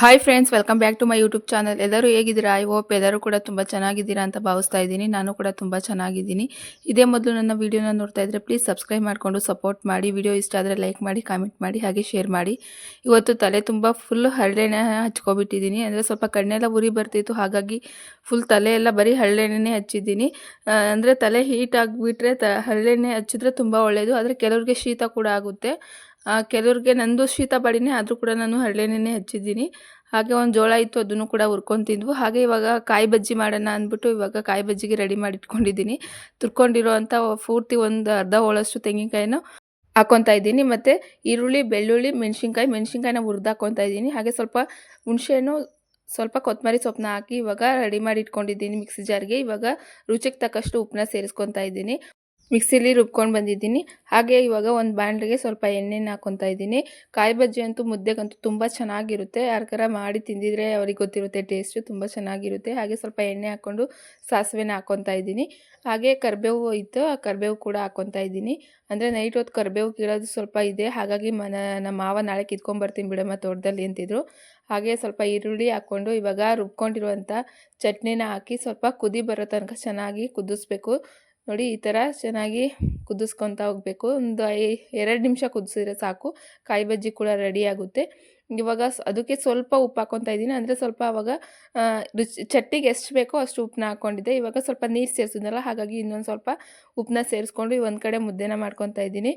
Hi friends welcome back to my YouTube channel ಎಲ್ಲರೂ ಹೇಗಿದ್ದೀರಾ? I hope ಎಲ್ಲರೂ ಕೂಡ ತುಂಬ ಚೆನ್ನಾಗಿದ್ದೀರಾ ಅಂತ ಭಾವಿಸ್ತಾ ಇದ್ದೀನಿ. ನಾನು ಕೂಡ ತುಂಬ ಚೆನ್ನಾಗಿದ್ದೀನಿ. ಇದೇ ಮೊದಲು ನನ್ನ ವೀಡಿಯೋನ ನೋಡ್ತಾ ಇದ್ದರೆ ಪ್ಲೀಸ್ ಸಬ್ಸ್ಕ್ರೈಬ್ ಮಾಡಿಕೊಂಡು ಸಪೋರ್ಟ್ ಮಾಡಿ. ವಿಡಿಯೋ ಇಷ್ಟ ಆದರೆ ಲೈಕ್ ಮಾಡಿ ಕಾಮೆಂಟ್ ಮಾಡಿ, ಹಾಗೆ ಶೇರ್ ಮಾಡಿ. ಇವತ್ತು ತಲೆ ತುಂಬ ಫುಲ್ ಹರಳೆಣ್ಣೆ ಹಚ್ಕೊಬಿಟ್ಟಿದ್ದೀನಿ. ಅಂದರೆ ಸ್ವಲ್ಪ ಕಣ್ಣೆಲ್ಲ ಉರಿ ಬರ್ತಿತ್ತು. ಹಾಗಾಗಿ ಫುಲ್ ತಲೆ ಎಲ್ಲ ಬರೀ ಹರಳೆಣ್ಣೆ ಹಚ್ಚಿದ್ದೀನಿ. ಅಂದರೆ ತಲೆ ಹೀಟ್ ಆಗಿಬಿಟ್ರೆ ತ, ಹರಳೆಣ್ಣೆ ಹಚ್ಚಿದ್ರೆ ತುಂಬ ಒಳ್ಳೆಯದು ಆದರೆ ಕೆಲವ್ರಿಗೆ ಶೀತ ಕೂಡ ಆಗುತ್ತೆ. ಕೆಲವ್ರಿಗೆ ನಂದು ಶೀತ ಬಾಡಿನೇ ಆದರೂ ಕೂಡ ನಾನು ಹರಳೆಣ್ಣೆನೇ ಹಚ್ಚಿದ್ದೀನಿ. ಹಾಗೆ ಒಂದು ಜೋಳ ಇತ್ತು ಅದನ್ನು ಕೂಡ ಹುರ್ಕೊಂಡು ತಿಂದ್ವು ಹಾಗೆ ಇವಾಗ ಕಾಯಿ ಬಜ್ಜಿ ಮಾಡೋಣ ಅಂದ್ಬಿಟ್ಟು ಇವಾಗ ಕಾಯಿ ಬಜ್ಜಿಗೆ ರೆಡಿ ಮಾಡಿ ಇಟ್ಕೊಂಡಿದ್ದೀನಿ ತುರ್ಕೊಂಡಿರೋ ಪೂರ್ತಿ ಒಂದು ಅರ್ಧ ಹೋಳಷ್ಟು ತೆಂಗಿನಕಾಯಿನ ಹಾಕ್ಕೊತಾ ಇದ್ದೀನಿ. ಮತ್ತು ಈರುಳ್ಳಿ, ಬೆಳ್ಳುಳ್ಳಿ, ಮೆಣಸಿನ್ಕಾಯಿ, ಮೆಣಸಿನ್ಕಾಯಿನ ಹುರ್ದು ಹಾಕ್ಕೊತಾ ಇದ್ದೀನಿ. ಹಾಗೆ ಸ್ವಲ್ಪ ಹುಣಸೆಹಣ್ಣು, ಸ್ವಲ್ಪ ಕೊತ್ತಂಬರಿ ಸೊಪ್ಪನ್ನ ಹಾಕಿ ಇವಾಗ ರೆಡಿ ಮಾಡಿ ಇಟ್ಕೊಂಡಿದ್ದೀನಿ ಮಿಕ್ಸಿ ಜಾರ್ಗೆ. ಇವಾಗ ರುಚಿಗೆ ತಕ್ಕಷ್ಟು ಉಪ್ಪನ್ನ ಸೇರಿಸ್ಕೊತಾ ಇದ್ದೀನಿ. ಮಿಕ್ಸಿಲಿ ರುಬ್ಕೊಂಡು ಬಂದಿದ್ದೀನಿ. ಹಾಗೆ ಇವಾಗ ಒಂದು ಬಾಣಲೆಗೆ ಸ್ವಲ್ಪ ಎಣ್ಣೆನ ಹಾಕೊತಾ ಇದ್ದೀನಿ. ಕಾಯಿ ಬಜ್ಜಿ ಅಂತೂ ಮುದ್ದೆಗಂತೂ ತುಂಬ ಚೆನ್ನಾಗಿರುತ್ತೆ. ಯಾರ ಮಾಡಿ ತಿಂದಿದ್ರೆ ಅವ್ರಿಗೆ ಗೊತ್ತಿರುತ್ತೆ, ಟೇಸ್ಟು ತುಂಬ ಚೆನ್ನಾಗಿರುತ್ತೆ. ಹಾಗೆ ಸ್ವಲ್ಪ ಎಣ್ಣೆ ಹಾಕ್ಕೊಂಡು ಸಾಸಿವೆನ ಹಾಕೊತಾ ಇದ್ದೀನಿ. ಹಾಗೆ ಕರಿಬೇವು ಇತ್ತು, ಆ ಕರಿಬೇವು ಕೂಡ ಹಾಕೊತಾ ಇದ್ದೀನಿ. ಅಂದರೆ ನೈಟ್ ಹೊತ್ತು ಕರಿಬೇವು ಕೀಳೋದು ಸ್ವಲ್ಪ ಇದೆ. ಹಾಗಾಗಿ ಮನ, ನಮ್ಮ ಮಾವ ನಾಳೆ ಕಿತ್ಕೊಂಬರ್ತೀನಿ ಬಿಡಮ್ಮ ತೋಟದಲ್ಲಿ ಅಂತಿದ್ರು. ಹಾಗೆ ಸ್ವಲ್ಪ ಈರುಳ್ಳಿ ಹಾಕ್ಕೊಂಡು ಇವಾಗ ರುಬ್ಕೊಂಡಿರುವಂಥ ಚಟ್ನಿನ ಹಾಕಿ ಸ್ವಲ್ಪ ಕುದಿ ಬರೋ ತನಕ ಚೆನ್ನಾಗಿ ಕುದಿಸ್ಬೇಕು. ನೋಡಿ, ಈ ಥರ ಚೆನ್ನಾಗಿ ಕುದಿಸ್ಕೊತಾ ಹೋಗಬೇಕು. ಒಂದು ಐ, ಎರಡು ನಿಮಿಷ ಕುದಿಸಿದ್ರೆ ಸಾಕು. ಕಾಯಿ ಬಜ್ಜಿ ಕೂಡ ರೆಡಿ ಆಗುತ್ತೆ. ಇವಾಗ ಅದಕ್ಕೆ ಸ್ವಲ್ಪ ಉಪ್ಪು ಹಾಕ್ಕೊತಾ ಇದ್ದೀನಿ. ಅಂದರೆ ಸ್ವಲ್ಪ ಅವಾಗ ರುಚಿ ಚಟ್ಟಿಗೆ ಎಷ್ಟು ಬೇಕೋ ಅಷ್ಟು ಉಪ್ಪನ್ನ ಹಾಕ್ಕೊಂಡಿದ್ದೆ ಇವಾಗ ಸ್ವಲ್ಪ ನೀರು ಸೇರಿಸಿದ್ನಲ್ಲ, ಹಾಗಾಗಿ ಇನ್ನೊಂದು ಸ್ವಲ್ಪ ಉಪ್ಪನ್ನ ಸೇರಿಸ್ಕೊಂಡು ಒಂದು ಕಡೆ ಮುದ್ದೆನ ಮಾಡ್ಕೊತಾ ಇದ್ದೀನಿ.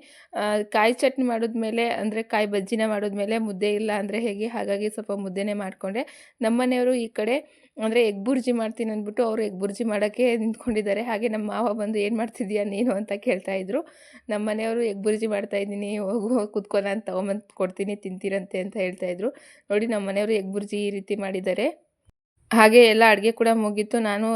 ಕಾಯಿ ಚಟ್ನಿ ಮಾಡಿದ್ಮೇಲೆ, ಅಂದರೆ ಕಾಯಿ ಬಜ್ಜಿನ ಮಾಡಿದ್ಮೇಲೆ ಮುದ್ದೆ ಇಲ್ಲ ಅಂದರೆ ಹೇಗೆ? ಹಾಗಾಗಿ ಸ್ವಲ್ಪ ಮುದ್ದೆನೇ ಮಾಡಿಕೊಂಡೆ. ನಮ್ಮನೆಯವರು ಈ ಕಡೆ ಅಂದರೆ ಎಗ್ ಬುರ್ಜಿ ಮಾಡ್ತೀನಿ ಅಂದ್ಬಿಟ್ಟು ಅವರು ಎಗ್ ಬುರ್ಜಿ ಮಾಡೋಕ್ಕೆ ನಿಂತ್ಕೊಂಡಿದ್ದಾರೆ. ಹಾಗೆ ನಮ್ಮ ಮಾವ ಬಂದು ಏನು ಮಾಡ್ತಿದ್ಯಾ ನೀನು ಅಂತ ಕೇಳ್ತಾ ಇದ್ರು. ನಮ್ಮ ಮನೆಯವರು ಎಗ್ ಬುರ್ಜಿ ಮಾಡ್ತಾ ಇದ್ದೀನಿ, ಹೋಗು ಕುತ್ಕೊ ನಾನು ತೊಗೊಂಬಂದು ಕೊಡ್ತೀನಿ, ತಿಂತೀರಂತೆ ಅಂತ ಹೇಳ್ತಾ ಇದ್ರು. ನೋಡಿ ನಮ್ಮ ಮನೆಯವರು ಎಗ್ ಬುರ್ಜಿ ಈ ರೀತಿ ಮಾಡಿದ್ದಾರೆ. ಹಾಗೆ ಎಲ್ಲ ಅಡುಗೆ ಕೂಡ ಮುಗೀತು. ನಾನು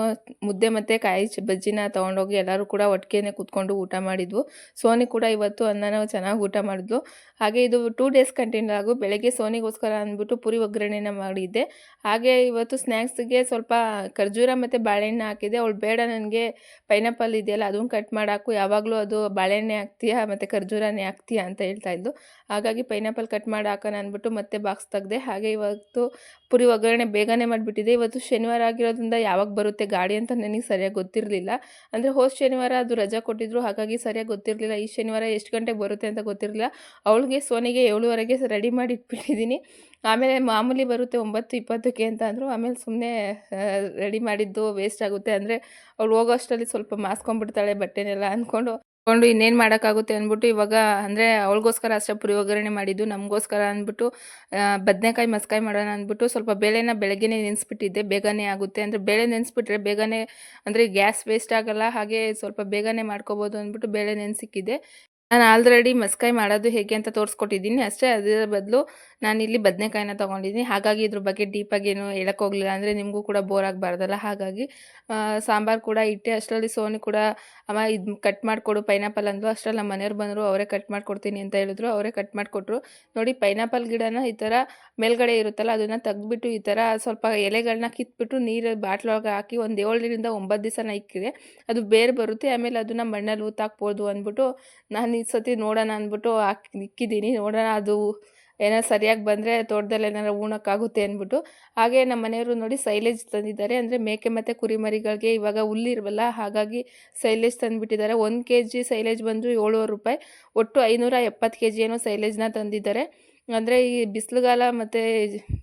ಮುದ್ದೆ ಮತ್ತು ಕಾಯಿ ಬಜ್ಜಿನ ತೊಗೊಂಡೋಗಿ ಎಲ್ಲರೂ ಕೂಡ ಒಟ್ಟಿಗೆನೆ ಕೂತ್ಕೊಂಡು ಊಟ ಮಾಡಿದ್ವು. ಸೋನಿ ಕೂಡ ಇವತ್ತು ಅನ್ನನ ಚೆನ್ನಾಗಿ ಊಟ ಮಾಡಿದ್ಲು. ಹಾಗೆ ಇದು ಟೂ ಡೇಸ್ ಕಂಟಿನ್ಯೂ ಆಗು ಬೆಳಗ್ಗೆ ಸೋನಿಗೋಸ್ಕರ ಅಂದ್ಬಿಟ್ಟು ಪುರಿ ಒಗ್ಗರಣೆನ ಮಾಡಿದ್ದೆ. ಹಾಗೆ ಇವತ್ತು ಸ್ನ್ಯಾಕ್ಸ್ಗೆ ಸ್ವಲ್ಪ ಖರ್ಜೂರ ಮತ್ತು ಬಾಳೆಹಣ್ಣು ಹಾಕಿದೆ ಅವಳು ಬೇಡ ನನಗೆ ಪೈನಾಪಲ್ ಇದೆಯಲ್ಲ, ಅದನ್ನು ಕಟ್ ಮಾಡಾಕು. ಯಾವಾಗಲೂ ಅದು ಬಾಳೆಹಣ್ಣೆ ಹಾಕ್ತೀಯಾ ಮತ್ತು ಖರ್ಜೂರನೇ ಹಾಕ್ತೀಯಾ ಅಂತ ಹೇಳ್ತಾ ಇದ್ದು ಹಾಗಾಗಿ ಪೈನಾಪಲ್ ಕಟ್ ಮಾಡಿ ಹಾಕೋಣ ಅಂದ್ಬಿಟ್ಟು ಮತ್ತೆ ಬಾಕ್ಸ್ ತೆಗೆದೆ. ಹಾಗೆ ಇವತ್ತು ಪುರಿ ಒಗ್ಗರಣೆ ಬೇಗನೆ ಮಾಡಿಬಿಟ್ಟಿದೆ. ಇವತ್ತು ಶನಿವಾರ ಆಗಿರೋದ್ರಿಂದ ಯಾವಾಗ ಬರುತ್ತೆ ಗಾಡಿ ಅಂತ ನನಗೆ ಸರಿಯಾಗಿ ಗೊತ್ತಿರಲಿಲ್ಲ. ಅಂದರೆ ಹೋದ ಶನಿವಾರ ಅದು ರಜಾ ಕೊಟ್ಟಿದ್ರು, ಹಾಗಾಗಿ ಸರಿಯಾಗಿ ಗೊತ್ತಿರಲಿಲ್ಲ. ಈ ಶನಿವಾರ ಎಷ್ಟು ಗಂಟೆಗೆ ಬರುತ್ತೆ ಅಂತ ಗೊತ್ತಿರಲಿಲ್ಲ. ಅವಳಿಗೆ ಸೋನಿಗೆ ಏಳುವರೆಗೆ ರೆಡಿ ಮಾಡಿ ಇಟ್ಬಿಟ್ಟಿದ್ದೀನಿ ಆಮೇಲೆ ಮಾಮೂಲಿ ಬರುತ್ತೆ ಒಂಬತ್ತು, ಇಪ್ಪತ್ತಕ್ಕೆ ಅಂತ ಅಂದರು. ಆಮೇಲೆ ಸುಮ್ಮನೆ ರೆಡಿ ಮಾಡಿದ್ದು ವೇಸ್ಟ್ ಆಗುತ್ತೆ ಅಂದರೆ ಅವಳು ಹೋಗೋ ಅಷ್ಟರಲ್ಲಿ ಸ್ವಲ್ಪ ಮಾಸ್ಕೊಂಡ್ಬಿಡ್ತಾಳೆ ಬಟ್ಟೆನೆಲ್ಲ ಅಂದ್ಕೊಂಡು ಕೊಂಡು ಇನ್ನೇನು ಮಾಡೋಕ್ಕಾಗುತ್ತೆ ಅಂದ್ಬಿಟ್ಟು ಇವಾಗ ಅಂದರೆ ಅವಳಿಗೋಸ್ಕರ ಅಷ್ಟೇ ಪುರಿ ಒಗ್ಗರಣೆ ಮಾಡಿದ್ದು, ನಮಗೋಸ್ಕರ ಅಂದ್ಬಿಟ್ಟು ಬದನೆಕಾಯಿ ಮಸ್ಕಾಯಿ ಮಾಡೋಣ ಅಂದ್ಬಿಟ್ಟು ಸ್ವಲ್ಪ ಬೇಳೆನ ಬೆಳಗ್ಗೆನೇ ನೆನೆಸ್ಬಿಟ್ಟಿದ್ದೆ. ಬೇಗನೆ ಆಗುತ್ತೆ ಅಂದರೆ ಬೇಳೆ ನೆನೆಸ್ಬಿಟ್ರೆ ಬೇಗನೆ ಅಂದರೆ ಗ್ಯಾಸ್ ವೇಸ್ಟ್ ಆಗೋಲ್ಲ, ಹಾಗೆ ಸ್ವಲ್ಪ ಬೇಗನೆ ಮಾಡ್ಕೋಬೋದು ಅಂದ್ಬಿಟ್ಟು ಬೇಳೆ ನೆನೆಸಿಕ್ಕಿದ್ದೆ. ನಾನು ಆಲ್ರೆಡಿ ಮಸ್ಕಾಯಿ ಮಾಡೋದು ಹೇಗೆ ಅಂತ ತೋರಿಸ್ಕೊಟ್ಟಿದ್ದೀನಿ ಅಷ್ಟೇ, ಅದರ ಬದಲು ನಾನು ಇಲ್ಲಿ ಬದನೆಕಾಯಿನ ತೊಗೊಂಡಿದ್ದೀನಿ. ಹಾಗಾಗಿ ಇದ್ರ ಬಗ್ಗೆ ಡೀಪಾಗಿ ಏನು ಹೇಳೋಕ್ಕೋಗಲಿಲ್ಲ ಅಂದರೆ ನಿಮಗೂ ಕೂಡ ಬೋರ್ ಆಗಬಾರ್ದಲ್ಲ. ಹಾಗಾಗಿ ಸಾಂಬಾರು ಕೂಡ ಇಟ್ಟೆ. ಅಷ್ಟರಲ್ಲಿ ಸೋನಿ ಕೂಡ, ಅಮ್ಮ, ಇದು ಕಟ್ ಮಾಡಿಕೊಡು ಪೈನಾಪಲ್ ಅಂದರು ಅಷ್ಟರಲ್ಲಿ ನಮ್ಮ ಮನೆಯವ್ರು ಬಂದರು, ಅವರೇ ಕಟ್ ಮಾಡಿಕೊಡ್ತೀನಿ ಅಂತ ಹೇಳಿದ್ರು. ಅವರೇ ಕಟ್ ಮಾಡಿಕೊಟ್ರು. ನೋಡಿ ಪೈನಾಪಲ್ ಗಿಡನ ಈ ಥರ ಮೇಲ್ಗಡೆ ಇರುತ್ತಲ್ಲ, ಅದನ್ನು ತೆಗ್ದುಬಿಟ್ಟು ಈ ಥರ ಸ್ವಲ್ಪ ಎಲೆಗಳನ್ನ ಕಿತ್ಬಿಟ್ಟು ನೀರು ಬಾಟ್ಲೊಳಗೆ ಹಾಕಿ ಒಂದು ಏಳರಿಂದ ಒಂಬತ್ತು ದಿವಸನ ಇಕ್ಕಿದೆ. ಅದು ಬೇರೆ ಬರುತ್ತೆ. ಆಮೇಲೆ ಅದನ್ನು ಮಣ್ಣಲ್ಲಿ ಊತಾಕ್ಬೋದು ಅಂದ್ಬಿಟ್ಟು ನಾನು ಈ ಸತಿ ನೋಡೋಣ ಅಂದ್ಬಿಟ್ಟು ಹಾಕಿ ಇಕ್ಕಿದ್ದೀನಿ ನೋಡೋಣ ಅದು ಏನಾರು ಸರಿಯಾಗಿ ಬಂದರೆ ತೋಟದಲ್ಲಿ ಏನಾರು ಉಣಕ್ಕಾಗುತ್ತೆ ಅಂದ್ಬಿಟ್ಟು. ಹಾಗೆ ನಮ್ಮ ಮನೆಯವರು ನೋಡಿ ಸೈಲೇಜ್ ತಂದಿದ್ದಾರೆ. ಅಂದರೆ ಮೇಕೆ ಮತ್ತು ಕುರಿಮರಿಗಳಿಗೆ ಇವಾಗ ಹುಲ್ಲಿರುವಲ್ಲ ಹಾಗಾಗಿ ಸೈಲೇಜ್ ತಂದುಬಿಟ್ಟಿದ್ದಾರೆ. ಒಂದು ಕೆ ಜಿ ಸೈಲೇಜ್ ಬಂದು ಏಳುವರೆ ರೂಪಾಯಿ. ಒಟ್ಟು ಐನೂರ ಎಪ್ಪತ್ತು ಕೆ ಜಿ ಏನೋ ಸೈಲೇಜ್ನ ತಂದಿದ್ದಾರೆ. ಅಂದರೆ ಈ ಬಿಸಿಲುಗಾಲ ಮತ್ತು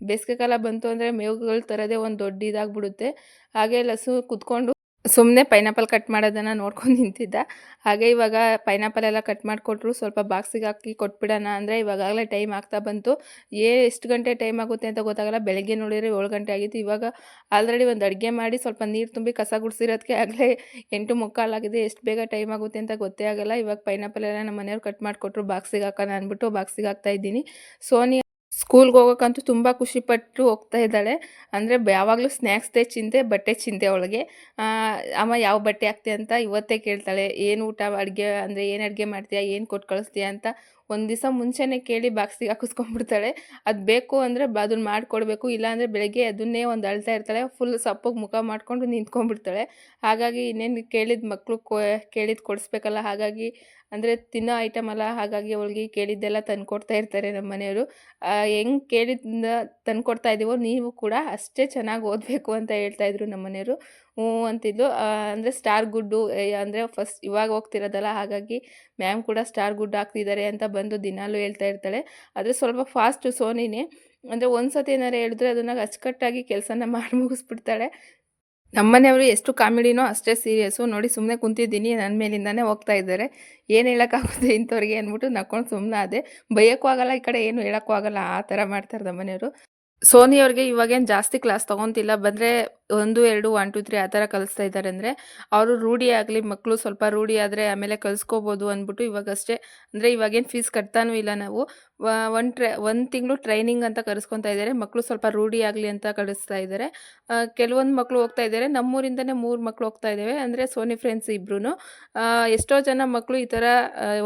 ಬೇಸಿಗೆಕಾಲ ಬಂತು ಅಂದರೆ ಮೇವುಗಳು ತರೋದೇ ಒಂದು ದೊಡ್ಡ ಇದಾಗ್ಬಿಡುತ್ತೆ. ಹಾಗೆ ಲಸು ಕುತ್ಕೊಂಡು ಸುಮ್ಮನೆ ಪೈನಾಪಲ್ ಕಟ್ ಮಾಡೋದನ್ನು ನೋಡ್ಕೊಂಡು ನಿಂತಿದ್ದ. ಹಾಗೆ ಇವಾಗ ಪೈನಾಪಲ್ ಎಲ್ಲ ಕಟ್ ಮಾಡಿಕೊಟ್ರು, ಸ್ವಲ್ಪ ಬಾಕ್ಸಿಗೆ ಹಾಕಿ ಕೊಟ್ಬಿಡೋಣ ಅಂದರೆ ಇವಾಗಲೇ ಟೈಮ್ ಆಗ್ತಾ ಬಂತು. ಏ, ಎಷ್ಟು ಗಂಟೆ ಟೈಮ್ ಆಗುತ್ತೆ ಅಂತ ಗೊತ್ತಾಗಲ್ಲ. ಬೆಳಗ್ಗೆ ನೋಡಿದರೆ ಏಳು ಗಂಟೆ ಆಗಿತ್ತು. ಇವಾಗ ಆಲ್ರೆಡಿ ಒಂದು ಅಡುಗೆ ಮಾಡಿ ಸ್ವಲ್ಪ ನೀರು ತುಂಬಿ ಕಸ ಗುಡಿಸಿರೋದಕ್ಕೆ ಆಗಲೇ ಎಂಟು ಮುಕ್ಕಾಲಾಗಿದೆ ಎಷ್ಟು ಬೇಗ ಟೈಮ್ ಆಗುತ್ತೆ ಅಂತ ಗೊತ್ತೇ ಆಗಲ್ಲ. ಇವಾಗ ಪೈನಾಪಲ್ ಎಲ್ಲ ನಮ್ಮ ಮನೆಯವ್ರು ಕಟ್ ಮಾಡಿಕೊಟ್ರು ಬಾಕ್ಸಿಗೆ ಹಾಕೋಣ ಅಂದ್ಬಿಟ್ಟು ಬಾಕ್ಸಿಗೆ ಹಾಕ್ತಾ ಇದ್ದೀನಿ. ಸೋನಿ ಸ್ಕೂಲ್ಗೆ ಹೋಗೋಕ್ಕಂತೂ ತುಂಬ ಖುಷಿಪಟ್ಟು ಹೋಗ್ತಾ ಇದ್ದಾಳೆ. ಅಂದರೆ ಯಾವಾಗಲೂ ಸ್ನ್ಯಾಕ್ಸ್ದೇ ಚಿಂತೆ, ಬಟ್ಟೆ ಚಿಂತೆ ಅವಳಿಗೆ. ಅಮ್ಮ ಯಾವ ಬಟ್ಟೆ ಹಾಕ್ತೀಯ ಅಂತ ಇವತ್ತೇ ಕೇಳ್ತಾಳೆ. ಏನು ಊಟ ಅಡುಗೆ, ಅಂದರೆ ಏನು ಅಡುಗೆ ಮಾಡ್ತೀಯಾ, ಏನು ಕೊಟ್ಟು ಕಳಿಸ್ತೀಯಾ ಅಂತ ಒಂದು ದಿವಸ ಮುಂಚೆನೇ ಕೇಳಿ ಬಾಕ್ಸಿಗೆ ಹಾಕಿಸ್ಕೊಂಡ್ಬಿಡ್ತಾಳೆ. ಅದು ಬೇಕು ಅಂದರೆ ಅದನ್ನ ಮಾಡಿಕೊಡ್ಬೇಕು. ಇಲ್ಲಾಂದರೆ ಬೆಳಗ್ಗೆ ಅದನ್ನೇ ಒಂದು ಅಳ್ತಾ ಇರ್ತಾಳೆ. ಫುಲ್ ಸಪ್ಪಗೆ ಮುಖ ಮಾಡಿಕೊಂಡು ನಿಂತ್ಕೊಂಡ್ಬಿಡ್ತಾಳೆ. ಹಾಗಾಗಿ ಇನ್ನೇನು ಕೇಳಿದ ಮಕ್ಕಳು ಕೇಳಿದ್ದು ಕೊಡಿಸ್ಬೇಕಲ್ಲ. ಹಾಗಾಗಿ ಅಂದರೆ ತಿನ್ನೋ ಐಟಮ್ ಅಲ್ಲ, ಹಾಗಾಗಿ ಅವಳಿಗೆ ಕೇಳಿದ್ದೆಲ್ಲ ತಂದುಕೊಡ್ತಾ ಇರ್ತಾರೆ ನಮ್ಮ ಮನೆಯವರು. ಹೆಂಗೆ ಕೇಳಿದ್ದ ತಂದುಕೊಡ್ತಾ ಇದ್ದೀವೋ ನೀವು ಕೂಡ ಅಷ್ಟೇ ಚೆನ್ನಾಗಿ ಓದಬೇಕು ಅಂತ ಹೇಳ್ತಾಯಿದ್ರು ನಮ್ಮ ಮನೆಯವರು. ಹ್ಞೂ ಅಂತಿದ್ಲು. ಅಂದರೆ ಸ್ಟಾರ್ ಗುಡ್ಡು ಅಂದರೆ ಫಸ್ಟ್ ಇವಾಗ ಹೋಗ್ತಿರೋದಲ್ಲ, ಹಾಗಾಗಿ ಮ್ಯಾಮ್ ಕೂಡ ಸ್ಟಾರ್ ಗುಡ್ ಹಾಕ್ತಿದ್ದಾರೆ ಅಂತ ಬಂದು ದಿನಾಲೂ ಹೇಳ್ತಾ ಇರ್ತಾಳೆ. ಆದರೆ ಸ್ವಲ್ಪ ಫಾಸ್ಟು ಸೋನಿನೇ, ಅಂದರೆ ಒಂದು ಸತಿ ಏನಾರು ಹೇಳಿದ್ರೆ ಅದನ್ನು ಅಚ್ಚುಕಟ್ಟಾಗಿ ಕೆಲಸನ ಮಾಡಿ ಮುಗಿಸ್ಬಿಡ್ತಾಳೆ. ನಮ್ಮನೆಯವರು ಎಷ್ಟು ಕಾಮಿಡಿನೋ ಅಷ್ಟೇ ಸೀರಿಯಸ್ಸು ನೋಡಿ ಸುಮ್ಮನೆ ಕುಂತಿದ್ದೀನಿ ನನ್ನ ಮೇಲಿಂದಾನೇ ಹೋಗ್ತಾ ಇದ್ದಾರೆ. ಏನು ಹೇಳೋಕ್ಕಾಗುತ್ತೆ ಇಂಥವ್ರಿಗೆ ಅಂದ್ಬಿಟ್ಟು ನಕ್ಕೊಂಡು ಸುಮ್ಮನೆ ಅದೇ. ಬೈಯೋಕ್ಕೂ ಆಗಲ್ಲ, ಈ ಕಡೆ ಏನು ಹೇಳೋಕ್ಕೂ ಆಗಲ್ಲ, ಆ ಥರ ಮಾಡ್ತಾರೆ ನಮ್ಮನೆಯವರು. ಸೋನಿಯವ್ರಿಗೆ ಇವಾಗೇನು ಜಾಸ್ತಿ ಕ್ಲಾಸ್ ತೊಗೊತಿಲ್ಲ, ಬಂದರೆ ಒಂದು, ಎರಡು ಒನ್ ಟು ತ್ರೀ ಆ ಥರ ಕಲಿಸ್ತಾ ಇದ್ದಾರೆ ಅಂದರೆ ಅವರು ರೂಢಿ ಆಗಲಿ ಮಕ್ಕಳು ಸ್ವಲ್ಪ ರೂಢಿ ಆದರೆ ಆಮೇಲೆ ಕಲಿಸ್ಕೋಬೋದು ಅಂದ್ಬಿಟ್ಟು ಇವಾಗಷ್ಟೇ ಅಂದರೆ ಇವಾಗೇನು ಫೀಸ್ ಕಟ್ತಾನೂ ಇಲ್ಲ ನಾವು. ಒನ್ ಟ್ರೈ ಒಂದು ತಿಂಗಳು ಟ್ರೈನಿಂಗ್ ಅಂತ ಕರೆಸ್ಕೊತಾ ಇದ್ದಾರೆ. ಮಕ್ಕಳು ಸ್ವಲ್ಪ ರೂಢಿ ಆಗಲಿ ಅಂತ ಕಳಿಸ್ತಾ ಇದ್ದಾರೆ. ಕೆಲವೊಂದು ಮಕ್ಕಳು ಹೋಗ್ತಾ ಇದ್ದಾರೆ. ನಮ್ಮೂರಿಂದನೇ ಮೂರು ಮಕ್ಕಳು ಹೋಗ್ತಾ ಇದ್ದಾವೆ. ಅಂದರೆ ಸೋನಿ ಫ್ರೆಂಡ್ಸ್ ಇಬ್ಬರೂ ಎಷ್ಟೋ ಜನ ಮಕ್ಕಳು ಈ ಥರ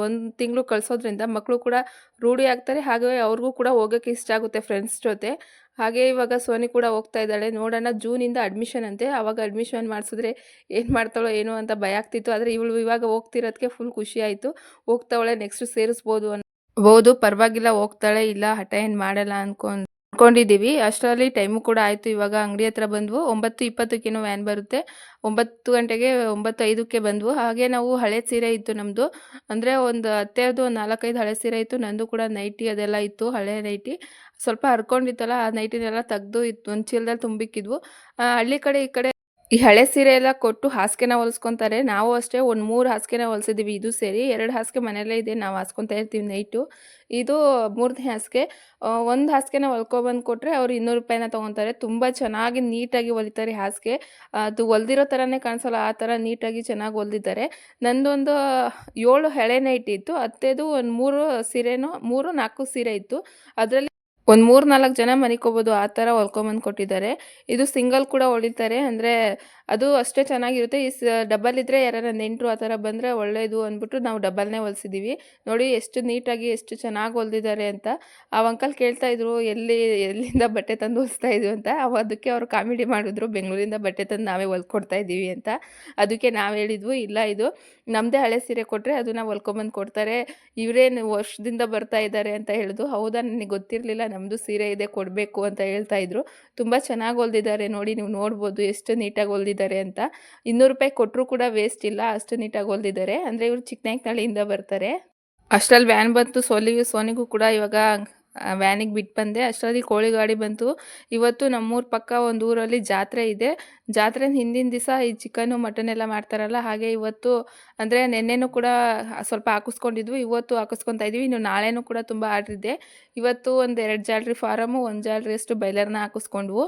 ಒಂದು ತಿಂಗಳು ಕಳಿಸೋದ್ರಿಂದ ಮಕ್ಕಳು ಕೂಡ ರೂಢಿ ಆಗ್ತಾರೆ. ಹಾಗೆ ಅವ್ರಿಗೂ ಕೂಡ ಹೋಗೋಕ್ಕೆ ಇಷ್ಟ ಆಗುತ್ತೆ ಫ್ರೆಂಡ್ಸ್ ಜೊತೆ. ಹಾಗೆ ಇವಾಗ ಸೋನಿ ಕೂಡ ಹೋಗ್ತಾ ಇದ್ದಾಳೆ. ನೋಡೋಣ, ಜೂನಿಂದ ಅಡ್ಮಿಷನ್ ಅಂತೆ. ಆವಾಗ ಅಡ್ಮಿಷನ್ ಮಾಡಿಸಿದ್ರೆ ಏನು ಮಾಡ್ತಾಳೋ ಏನೋ ಅಂತ ಭಯ ಆಗ್ತಿತ್ತು. ಆದರೆ ಇವಳು ಇವಾಗ ಹೋಗ್ತಿರೋದಕ್ಕೆ ಫುಲ್ ಖುಷಿ ಆಯಿತು. ಹೋಗ್ತಾವಳೆ ನೆಕ್ಸ್ಟ್ ಸೇರಿಸ್ಬೋದು ಅನ್ಬೋದು ಪರವಾಗಿಲ್ಲ, ಹೋಗ್ತಾಳೆ. ಇಲ್ಲ, ಹಠ ಮಾಡಲ್ಲ ಅನ್ಕೊಂಡು ಅನ್ಕೊಂಡಿದ್ದೀವಿ ಅಷ್ಟರಲ್ಲಿ ಟೈಮು ಕೂಡ ಆಯಿತು. ಇವಾಗ ಅಂಗಡಿ ಹತ್ರ ಬಂದ್ವು. ಒಂಬತ್ತು ಇಪ್ಪತ್ತಕ್ಕೇನೋ ವ್ಯಾನ್ ಬರುತ್ತೆ. ಒಂಬತ್ತು ಗಂಟೆಗೆ ಒಂಬತ್ತು ಐದಕ್ಕೆ ಬಂದ್ವು. ಹಾಗೆ ನಾವು ಹಳೆ ಸೀರೆ ಇತ್ತು ನಮ್ಮದು ಅಂದರೆ ಒಂದು ಹತ್ತೆರದು ಒಂದು ನಾಲ್ಕೈದು ಹಳೆ ಸೀರೆ ಇತ್ತು. ನಂದು ಕೂಡ ನೈಟಿ ಅದೆಲ್ಲ ಇತ್ತು. ಹಳೆ ನೈಟಿ ಸ್ವಲ್ಪ ಹರ್ಕೊಂಡಿತ್ತಲ್ಲ, ಆ ನೈಟಿನೆಲ್ಲ ತೆಗೆದು ಇತ್ತು ಒಂದು ಚೀಲದಲ್ಲಿ ತುಂಬಿಕ್ಕಿದ್ವು. ಹಳ್ಳಿ ಕಡೆ ಈ ಕಡೆ ಈ ಹಳೆ ಸೀರೆ ಎಲ್ಲ ಕೊಟ್ಟು ಹಾಸಿಗೆನ ಹೊಲಿಸ್ಕೊತಾರೆ. ನಾವು ಅಷ್ಟೇ ಒಂದು ಮೂರು ಹಾಸಿಗೆನ ಹೊಲ್ಸಿದ್ದೀವಿ ಇದು ಸೇರಿ ಎರಡು ಹಾಸಿಗೆ ಮನೆಯಲ್ಲೇ ಇದೆ. ನಾವು ಹಾಸ್ಕೊತಾ ಇರ್ತೀವಿ ನೈಟು. ಇದು ಮೂರನೇ ಹಾಸಿಗೆ. ಒಂದು ಹಾಸಿಗೆನ ಹೊಲ್ಕೊಬಂದು ಕೊಟ್ಟರೆ ಅವ್ರು ಇನ್ನೂರು ರೂಪಾಯಿನ ತೊಗೊತಾರೆ. ತುಂಬ ಚೆನ್ನಾಗಿ ನೀಟಾಗಿ ಹೊಲಿತಾರೆ ಹಾಸಿಗೆ. ಅದು ಹೊಲ್ದಿರೋ ಥರನೇ ಕಾಣಿಸಲ್ಲ, ಆ ಥರ ನೀಟಾಗಿ ಚೆನ್ನಾಗಿ ಹೊಲ್ದಿದ್ದಾರೆ. ನಂದೊಂದು ಏಳು ಹಳೆ ನೈಟ್ ಇತ್ತು. ಅತ್ತೆದು ಒಂದು ಮೂರು ಸೀರೆನೋ, ಮೂರು ನಾಲ್ಕು ಸೀರೆ ಇತ್ತು. ಅದರಲ್ಲಿ ಒಂದು ಮೂರು ನಾಲ್ಕು ಜನ ಮನಿಕೋಬೋದು ಆ ಥರ ಹೊಲ್ಕೊಂಬಂದು ಕೊಟ್ಟಿದ್ದಾರೆ. ಇದು ಸಿಂಗಲ್ ಕೂಡ ಹೊಲಿತಾರೆ. ಅಂದರೆ ಅದು ಅಷ್ಟೇ ಚೆನ್ನಾಗಿರುತ್ತೆ. ಈ ಡಬಲ್ ಇದ್ದರೆ ಯಾರು ನೆಂಟರು ಆ ಥರ ಬಂದರೆ ಒಳ್ಳೆಯದು ಅಂದ್ಬಿಟ್ಟು ನಾವು ಡಬಲ್ನೇ ಹೊಲಿಸಿದ್ದೀವಿ ನೋಡಿ ಎಷ್ಟು ನೀಟಾಗಿ ಎಷ್ಟು ಚೆನ್ನಾಗಿ ಹೊಲ್ದಿದ್ದಾರೆ ಅಂತ. ಆ ಅಂಕಲ್ ಕೇಳ್ತಾ ಇದ್ರು, ಎಲ್ಲಿ, ಎಲ್ಲಿಂದ ಬಟ್ಟೆ ತಂದು ಹೊಲಿಸ್ತಾ ಇದ್ವಿ ಅಂತ. ಅವ ಅದಕ್ಕೆ ಅವರು ಕಾಮಿಡಿ ಮಾಡಿದ್ರು, ಬೆಂಗಳೂರಿಂದ ಬಟ್ಟೆ ತಂದು ನಾವೇ ಹೊಲ್ಕೊಡ್ತಾ ಇದ್ದೀವಿ ಅಂತ. ಅದಕ್ಕೆ ನಾವು ಹೇಳಿದ್ವು, ಇಲ್ಲ ಇದು ನಮ್ಮದೇ ಹಳೆ ಸೀರೆ ಕೊಟ್ಟರೆ ಅದನ್ನ ಹೊಲ್ಕೊಂಬಂದು ಕೊಡ್ತಾರೆ. ಇವರೇನು ವರ್ಷದಿಂದ ಬರ್ತಾ ಇದ್ದಾರೆ ಅಂತ ಹೇಳಿದ್ರು. ಹೌದಾ, ನನಗೆ ಗೊತ್ತಿರಲಿಲ್ಲ ನಮ್ಮದು ಸೀರೆ ಇದೆ, ಕೊಡಬೇಕು ಅಂತ ಹೇಳ್ತಾ ಇದ್ರು. ತುಂಬ ಚೆನ್ನಾಗಿ ಹೊಲ್ದಿದ್ದಾರೆ. ನೋಡಿ ನೀವು ನೋಡ್ಬೋದು, ಎಷ್ಟು ನೀಟಾಗಿ ಹೊಲ್ದಿದ್ದಾರೆ ಅಂತ. ಇನ್ನೂರು ರೂಪಾಯಿ ಕೊಟ್ಟರು ಕೂಡ ವೇಸ್ಟ್ ಇಲ್ಲ, ಅಷ್ಟು ನೀಟಾಗಿ ಹೊಲ್ದಿದ್ದಾರೆ. ಅಂದರೆ ಇವರು ಚಿಕ್ಕನಾಯ್ಕನಹಳ್ಳಿಯಿಂದ ಬರ್ತಾರೆ. ಅಷ್ಟರಲ್ಲಿ ವ್ಯಾನ್ ಬಂತು ಸೋಲಿ ಸೋನಿಗೂ ಕೂಡ ಇವಾಗ ವ್ಯಾನಿಗೆ ಬಿಟ್ಟು ಬಂದೆ. ಅಷ್ಟರಲ್ಲಿ ಕೋಳಿ ಗಾಡಿ ಬಂತು. ಇವತ್ತು ನಮ್ಮೂರ ಪಕ್ಕ ಒಂದು ಊರಲ್ಲಿ ಜಾತ್ರೆ ಇದೆ. ಜಾತ್ರೆ ಹಿಂದಿನ ದಿವಸ ಈ ಚಿಕನ್ನು ಮಟನ್ ಎಲ್ಲ ಮಾಡ್ತಾರಲ್ಲ, ಹಾಗೆ ಇವತ್ತು ಅಂದರೆ ನೆನ್ನೆನೂ ಕೂಡ ಸ್ವಲ್ಪ ಹಾಕಿಸ್ಕೊಂಡಿದ್ವಿ. ಇವತ್ತು ಹಾಕಿಸ್ಕೊತಾ ಇದ್ದೀವಿ ಇನ್ನು ನಾಳೆನೂ ಕೂಡ ತುಂಬ ಆರ್ಡ್ರಿದೆ ಇವತ್ತು ಒಂದು ಎರಡು ಜಾಲ್ರಿ ಫಾರಮು ಒಂದು ಜಾಲ್ರಿ ಅಷ್ಟು ಬೈಲರ್ನ ಹಾಕಿಸ್ಕೊಂಡ್ವು.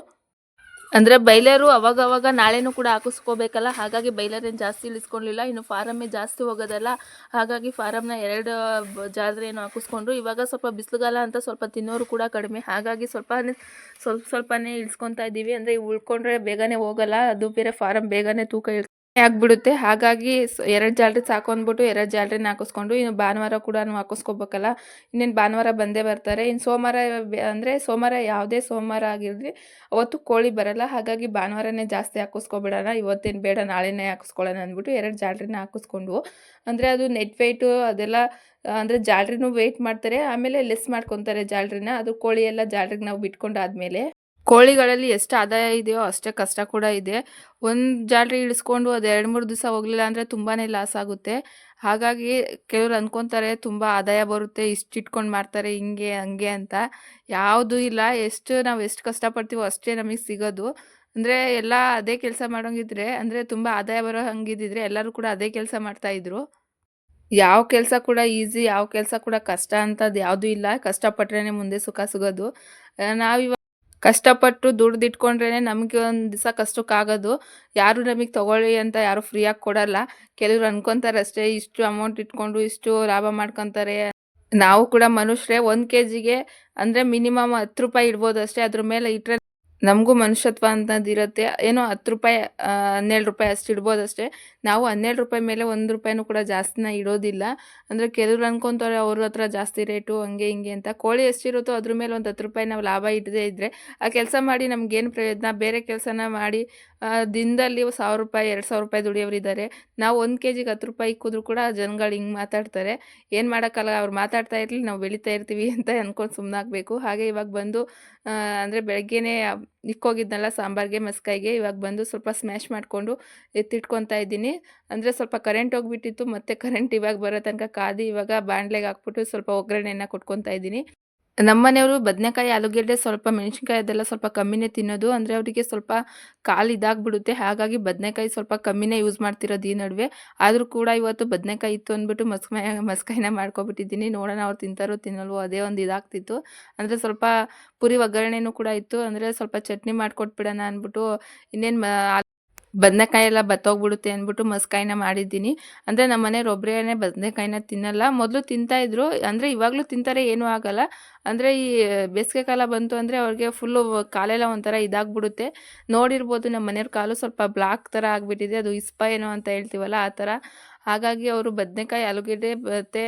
ಅಂದರೆ ಬೈಲರು ಅವಾಗ ಅವಾಗ ನಾಳೆನೂ ಕೂಡ ಹಾಕಿಸ್ಕೋಬೇಕಲ್ಲ, ಹಾಗಾಗಿ ಬೈಲರೇನು ಜಾಸ್ತಿ ಇಳಿಸ್ಕೊಳ್ಲಿಲ್ಲ ಇನ್ನು ಫಾರಮ್ಮೇ ಜಾಸ್ತಿ ಹೋಗೋದಲ್ಲ, ಹಾಗಾಗಿ ಫಾರಮ್ನ ಎರಡು ಜಾತ್ರೆಯನ್ನು ಹಾಕಿಸ್ಕೊಂಡ್ರು ಇವಾಗ ಸ್ವಲ್ಪ ಬಿಸಿಲುಗಾಲ ಅಂತ ಸ್ವಲ್ಪ ತಿನ್ನೋರು ಕೂಡ ಕಡಿಮೆ. ಹಾಗಾಗಿ ಸ್ವಲ್ಪ ಸ್ವಲ್ಪ ಸ್ವಲ್ಪನೇ ಇಳಿಸ್ಕೊತಾ ಇದ್ದೀವಿ. ಅಂದರೆ ಉಳ್ಕೊಂಡ್ರೆ ಬೇಗನೆ ಹೋಗಲ್ಲ, ಅದು ಬೇರೆ ಫಾರಮ್ ಬೇಗನೆ ತೂಕ ಇಳ್ ಆಗ್ಬಿಡುತ್ತೆ. ಹಾಗಾಗಿ ಎರಡು ಜಾಲ್ರಿ ಸಾಕು ಅಂದ್ಬಿಟ್ಟು ಎರಡು ಜಾಲ್ರಿನ ಹಾಕಿಸ್ಕೊಂಡು, ಇನ್ನು ಭಾನುವಾರ ಕೂಡ ಹಾಕಿಸ್ಕೋಬೇಕಲ್ಲ. ಇನ್ನೇನು ಭಾನುವಾರ ಬಂದೇ ಬರ್ತಾರೆ. ಇನ್ನು ಸೋಮವಾರ ಅಂದರೆ ಸೋಮವಾರ ಯಾವುದೇ ಸೋಮವಾರ ಆಗಿರಲಿ, ಅವತ್ತು ಕೋಳಿ ಬರಲ್ಲ. ಹಾಗಾಗಿ ಭಾನುವಾರನೇ ಜಾಸ್ತಿ ಹಾಕಿಸ್ಕೊಬಿಡೋಣ. ಇವತ್ತೇನು ಬೇಡ, ನಾಳೆನೇ ಹಾಕಿಸ್ಕೊಳ್ಳೋಣ ಅಂದ್ಬಿಟ್ಟು ಎರಡು ಜಾಲ್ರಿನ ಹಾಕಿಸ್ಕೊಂಡು. ಅಂದರೆ ಅದು ನೆಟ್ ವೆಯ್ಟು ಅದೆಲ್ಲ, ಅಂದರೆ ಜಾಲ್ರಿನೂ ವೆಯ್ಟ್ ಮಾಡ್ತಾರೆ. ಆಮೇಲೆ ಲೆಸ್ ಮಾಡ್ಕೊತಾರೆ ಜಾಲ್ರಿನ. ಅದು ಕೋಳಿ ಎಲ್ಲ ಜಾಲ್ರಿಗೆ ನಾವು ಬಿಟ್ಕೊಂಡಾದ್ಮೇಲೆ. ಕೋಳಿಗಳಲ್ಲಿ ಎಷ್ಟು ಆದಾಯ ಇದೆಯೋ ಅಷ್ಟೇ ಕಷ್ಟ ಕೂಡ ಇದೆ. ಒಂದು ಜಾಲ್ರಿ ಇಳಿಸ್ಕೊಂಡು ಅದು ಎರಡು ಮೂರು ದಿವಸ ಹೋಗಲಿಲ್ಲ ಅಂದರೆ ತುಂಬಾ ಲಾಸ್ ಆಗುತ್ತೆ. ಹಾಗಾಗಿ ಕೆಲವ್ರು ಅಂದ್ಕೊತಾರೆ ತುಂಬ ಆದಾಯ ಬರುತ್ತೆ, ಇಷ್ಟು ಇಟ್ಕೊಂಡು ಮಾಡ್ತಾರೆ ಹಿಂಗೆ, ಹಂಗೆ ಅಂತ. ಯಾವುದೂ ಇಲ್ಲ, ಎಷ್ಟು ನಾವು ಎಷ್ಟು ಕಷ್ಟಪಡ್ತೀವೋ ಅಷ್ಟೇ ನಮಗೆ ಸಿಗೋದು. ಅಂದರೆ ಎಲ್ಲ ಅದೇ ಕೆಲಸ ಮಾಡೋಂಗಿದ್ರೆ, ಅಂದರೆ ತುಂಬ ಆದಾಯ ಬರೋ ಹಂಗಿದ್ದಿದ್ರೆ ಎಲ್ಲರೂ ಕೂಡ ಅದೇ ಕೆಲಸ ಮಾಡ್ತಾಯಿದ್ರು ಯಾವ ಕೆಲಸ ಕೂಡ ಈಸಿ ಯಾವ ಕೆಲಸ ಕೂಡ ಕಷ್ಟ ಅಂತದ್ದು ಯಾವುದೂ ಇಲ್ಲ. ಕಷ್ಟಪಟ್ರೇ ಮುಂದೆ ಸುಖ ಸಿಗೋದು. ನಾವಿವಾಗ ಕಷ್ಟಪಟ್ಟು ದುಡ್ದಿಟ್ಕೊಂಡ್ರೇ ನಮಗೆ ಒಂದು ದಿವಸ ಕಷ್ಟಕ್ಕಾಗೋದು. ಯಾರು ನಮಗೆ ತೊಗೊಳ್ಳಿ ಅಂತ ಯಾರು ಫ್ರೀಯಾಗಿ ಕೊಡಲ್ಲ. ಕೆಲವ್ರು ಅನ್ಕೊಂತಾರೆ ಅಷ್ಟೇ ಇಷ್ಟು ಅಮೌಂಟ್ ಇಟ್ಕೊಂಡು ಇಷ್ಟು ಲಾಭ ಮಾಡ್ಕೊತಾರೆ. ನಾವು ಕೂಡ ಮನುಷ್ಯರೇ, ಒಂದು ಕೆ ಜಿಗೆ ಅಂದರೆ ಮಿನಿಮಮ್ ಹತ್ತು ರೂಪಾಯಿ ಇಡ್ಬೋದು ಅಷ್ಟೇ ಅದ್ರ ಮೇಲೆ ಇಟ್ಟರೆ ನಮಗೂ ಮನುಷ್ಯತ್ವ ಅನ್ನೋದಿರುತ್ತೆ. ಏನೋ ಹತ್ತು ರೂಪಾಯಿ ಹನ್ನೆರಡು ರೂಪಾಯಿ ಅಷ್ಟು ಇಡ್ಬೋದು ಅಷ್ಟೇ. ನಾವು ಹನ್ನೆರಡು ರೂಪಾಯಿ ಮೇಲೆ ಒಂದು ರೂಪಾಯಿನೂ ಕೂಡ ಜಾಸ್ತಿನ ಇಡೋದಿಲ್ಲ. ಅಂದರೆ ಕೆಲವ್ರು ಅನ್ಕೊತಾರೆ ಅವ್ರ ಹತ್ರ ಜಾಸ್ತಿ ರೇಟು, ಹಂಗೆ ಹಿಂಗೆ ಅಂತ. ಕೋಳಿ ಎಷ್ಟಿರುತ್ತೋ ಅದ್ರ ಮೇಲೆ ಒಂದು ಹತ್ತು ರೂಪಾಯಿ ನಾವು ಲಾಭ ಇಡದೇ ಇದ್ದರೆ ಆ ಕೆಲಸ ಮಾಡಿ ನಮಗೇನು ಪ್ರಯೋಜನ? ಬೇರೆ ಕೆಲಸನ ಮಾಡಿ ದಿನದಲ್ಲಿ ಸಾವಿರ ರೂಪಾಯಿ, ಎರಡು ಸಾವಿರ ರೂಪಾಯಿ ದುಡಿಯೋರಿದ್ದಾರೆ ನಾವು ಒಂದು ಕೆ ಜಿಗೆ ಹತ್ತು ರೂಪಾಯಿ ಇಕ್ಕಿದ್ರು ಕೂಡ ಜನಗಳು ಹಿಂಗೆ ಮಾತಾಡ್ತಾರೆ. ಏನು ಮಾಡೋಕ್ಕಲ್ಲ, ಅವ್ರು ಮಾತಾಡ್ತಾ ಇರಲಿ, ನಾವು ಬೆಳೀತಾ ಇರ್ತೀವಿ ಅಂತ ಅಂದ್ಕೊಂಡು ಸುಮ್ಮನಾಗಬೇಕು ಹಾಗೆ ಇವಾಗ ಬಂದು ಅಂದರೆ ಬೆಳಗ್ಗೆನೇ ಇಕ್ಕೋಗಿದ್ನಲ್ಲ ಸಾಂಬಾರಿಗೆ, ಮಸ್ಕಾಯಿಗೆ, ಇವಾಗ ಬಂದು ಸ್ವಲ್ಪ ಸ್ಮ್ಯಾಶ್ ಮಾಡಿಕೊಂಡು ಎತ್ತಿಟ್ಕೊತಾ ಇದ್ದೀನಿ. ಅಂದರೆ ಸ್ವಲ್ಪ ಕರೆಂಟ್ ಹೋಗ್ಬಿಟ್ಟಿತ್ತು, ಮತ್ತೆ ಕರೆಂಟ್ ಇವಾಗ ಬರೋ ತನಕ ಕಾದಿ ಇವಾಗ ಬಾಣಲೆಗೆ ಹಾಕ್ಬಿಟ್ಟು ಸ್ವಲ್ಪ ಒಗ್ಗರಣೆಯನ್ನು ಕೊಟ್ಕೊತಾ ಇದ್ದೀನಿ. ನಮ್ಮನೆಯವರು ಬದನೆಕಾಯಿ, ಆಲೂಗೆಡ್ಡೆ ಸ್ವಲ್ಪ ಮೆಣಸಿನ್ಕಾಯಿ ಅದೆಲ್ಲ ಸ್ವಲ್ಪ ಕಮ್ಮಿನೇ ತಿನ್ನೋದು. ಅಂದರೆ ಅವರಿಗೆ ಸ್ವಲ್ಪ ಕಾಲು ಇದಾಗ್ಬಿಡುತ್ತೆ. ಹಾಗಾಗಿ ಬದನೆಕಾಯಿ ಸ್ವಲ್ಪ ಕಮ್ಮಿನೇ ಯೂಸ್ ಮಾಡ್ತಿರೋದು ಈ ನಡುವೆ. ಆದರೂ ಕೂಡ ಇವತ್ತು ಬದನೆಕಾಯಿ ಇತ್ತು ಅಂದ್ಬಿಟ್ಟು ಮಸ್ಕಾಯ ಮಸ್ಕಾಯಿನ ಮಾಡ್ಕೊಬಿಟ್ಟಿದ್ದೀನಿ. ನೋಡೋಣ ಅವ್ರು ತಿಂತಾರೋ ತಿನ್ನಲ್ವೋ ಅದೇ ಒಂದು ಇದಾಗ್ತಿತ್ತು. ಅಂದರೆ ಸ್ವಲ್ಪ ಪುರಿ ಒಗ್ಗರಣೆನೂ ಕೂಡ ಇತ್ತು. ಅಂದರೆ ಸ್ವಲ್ಪ ಚಟ್ನಿ ಮಾಡಿಕೊಟ್ಬಿಡೋಣ ಅಂದ್ಬಿಟ್ಟು ಇನ್ನೇನು ಬದನೆಕಾಯಿ ಎಲ್ಲ ಬತ್ತೋಗ್ಬಿಡುತ್ತೆ ಅಂದ್ಬಿಟ್ಟು ಮಸ್ಕಾಯಿನ ಮಾಡಿದ್ದೀನಿ. ಅಂದರೆ ನಮ್ಮ ಮನೆಯವ್ರು ಒಬ್ಬರೇನೆ ಬದನೆಕಾಯಿನ ತಿನ್ನಲ್ಲ. ಮೊದಲು ತಿಂತಾಯಿದ್ರು ಅಂದರೆ ಇವಾಗಲೂ ತಿಂತಾರೆ, ಏನೂ ಆಗಲ್ಲ. ಅಂದರೆ ಈ ಬೇಸಿಗೆ ಕಾಲ ಬಂತು ಅಂದರೆ ಅವ್ರಿಗೆ ಫುಲ್ಲು ಕಾಲೆಲ್ಲ ಒಂಥರ ಇದಾಗ್ಬಿಡುತ್ತೆ. ನೋಡಿರ್ಬೋದು ನಮ್ಮ ಮನೆಯವ್ರ ಕಾಲು ಸ್ವಲ್ಪ ಬ್ಲಾಕ್ ಥರ ಆಗಿಬಿಟ್ಟಿದೆ. ಅದು ಇಸ್ಪ ಏನೋ ಅಂತ ಹೇಳ್ತೀವಲ್ಲ, ಆ ಥರ. ಹಾಗಾಗಿ ಅವರು ಬದನೆಕಾಯಿ, ಆಲೂಗೆಡ್ಡೆ ಮತ್ತು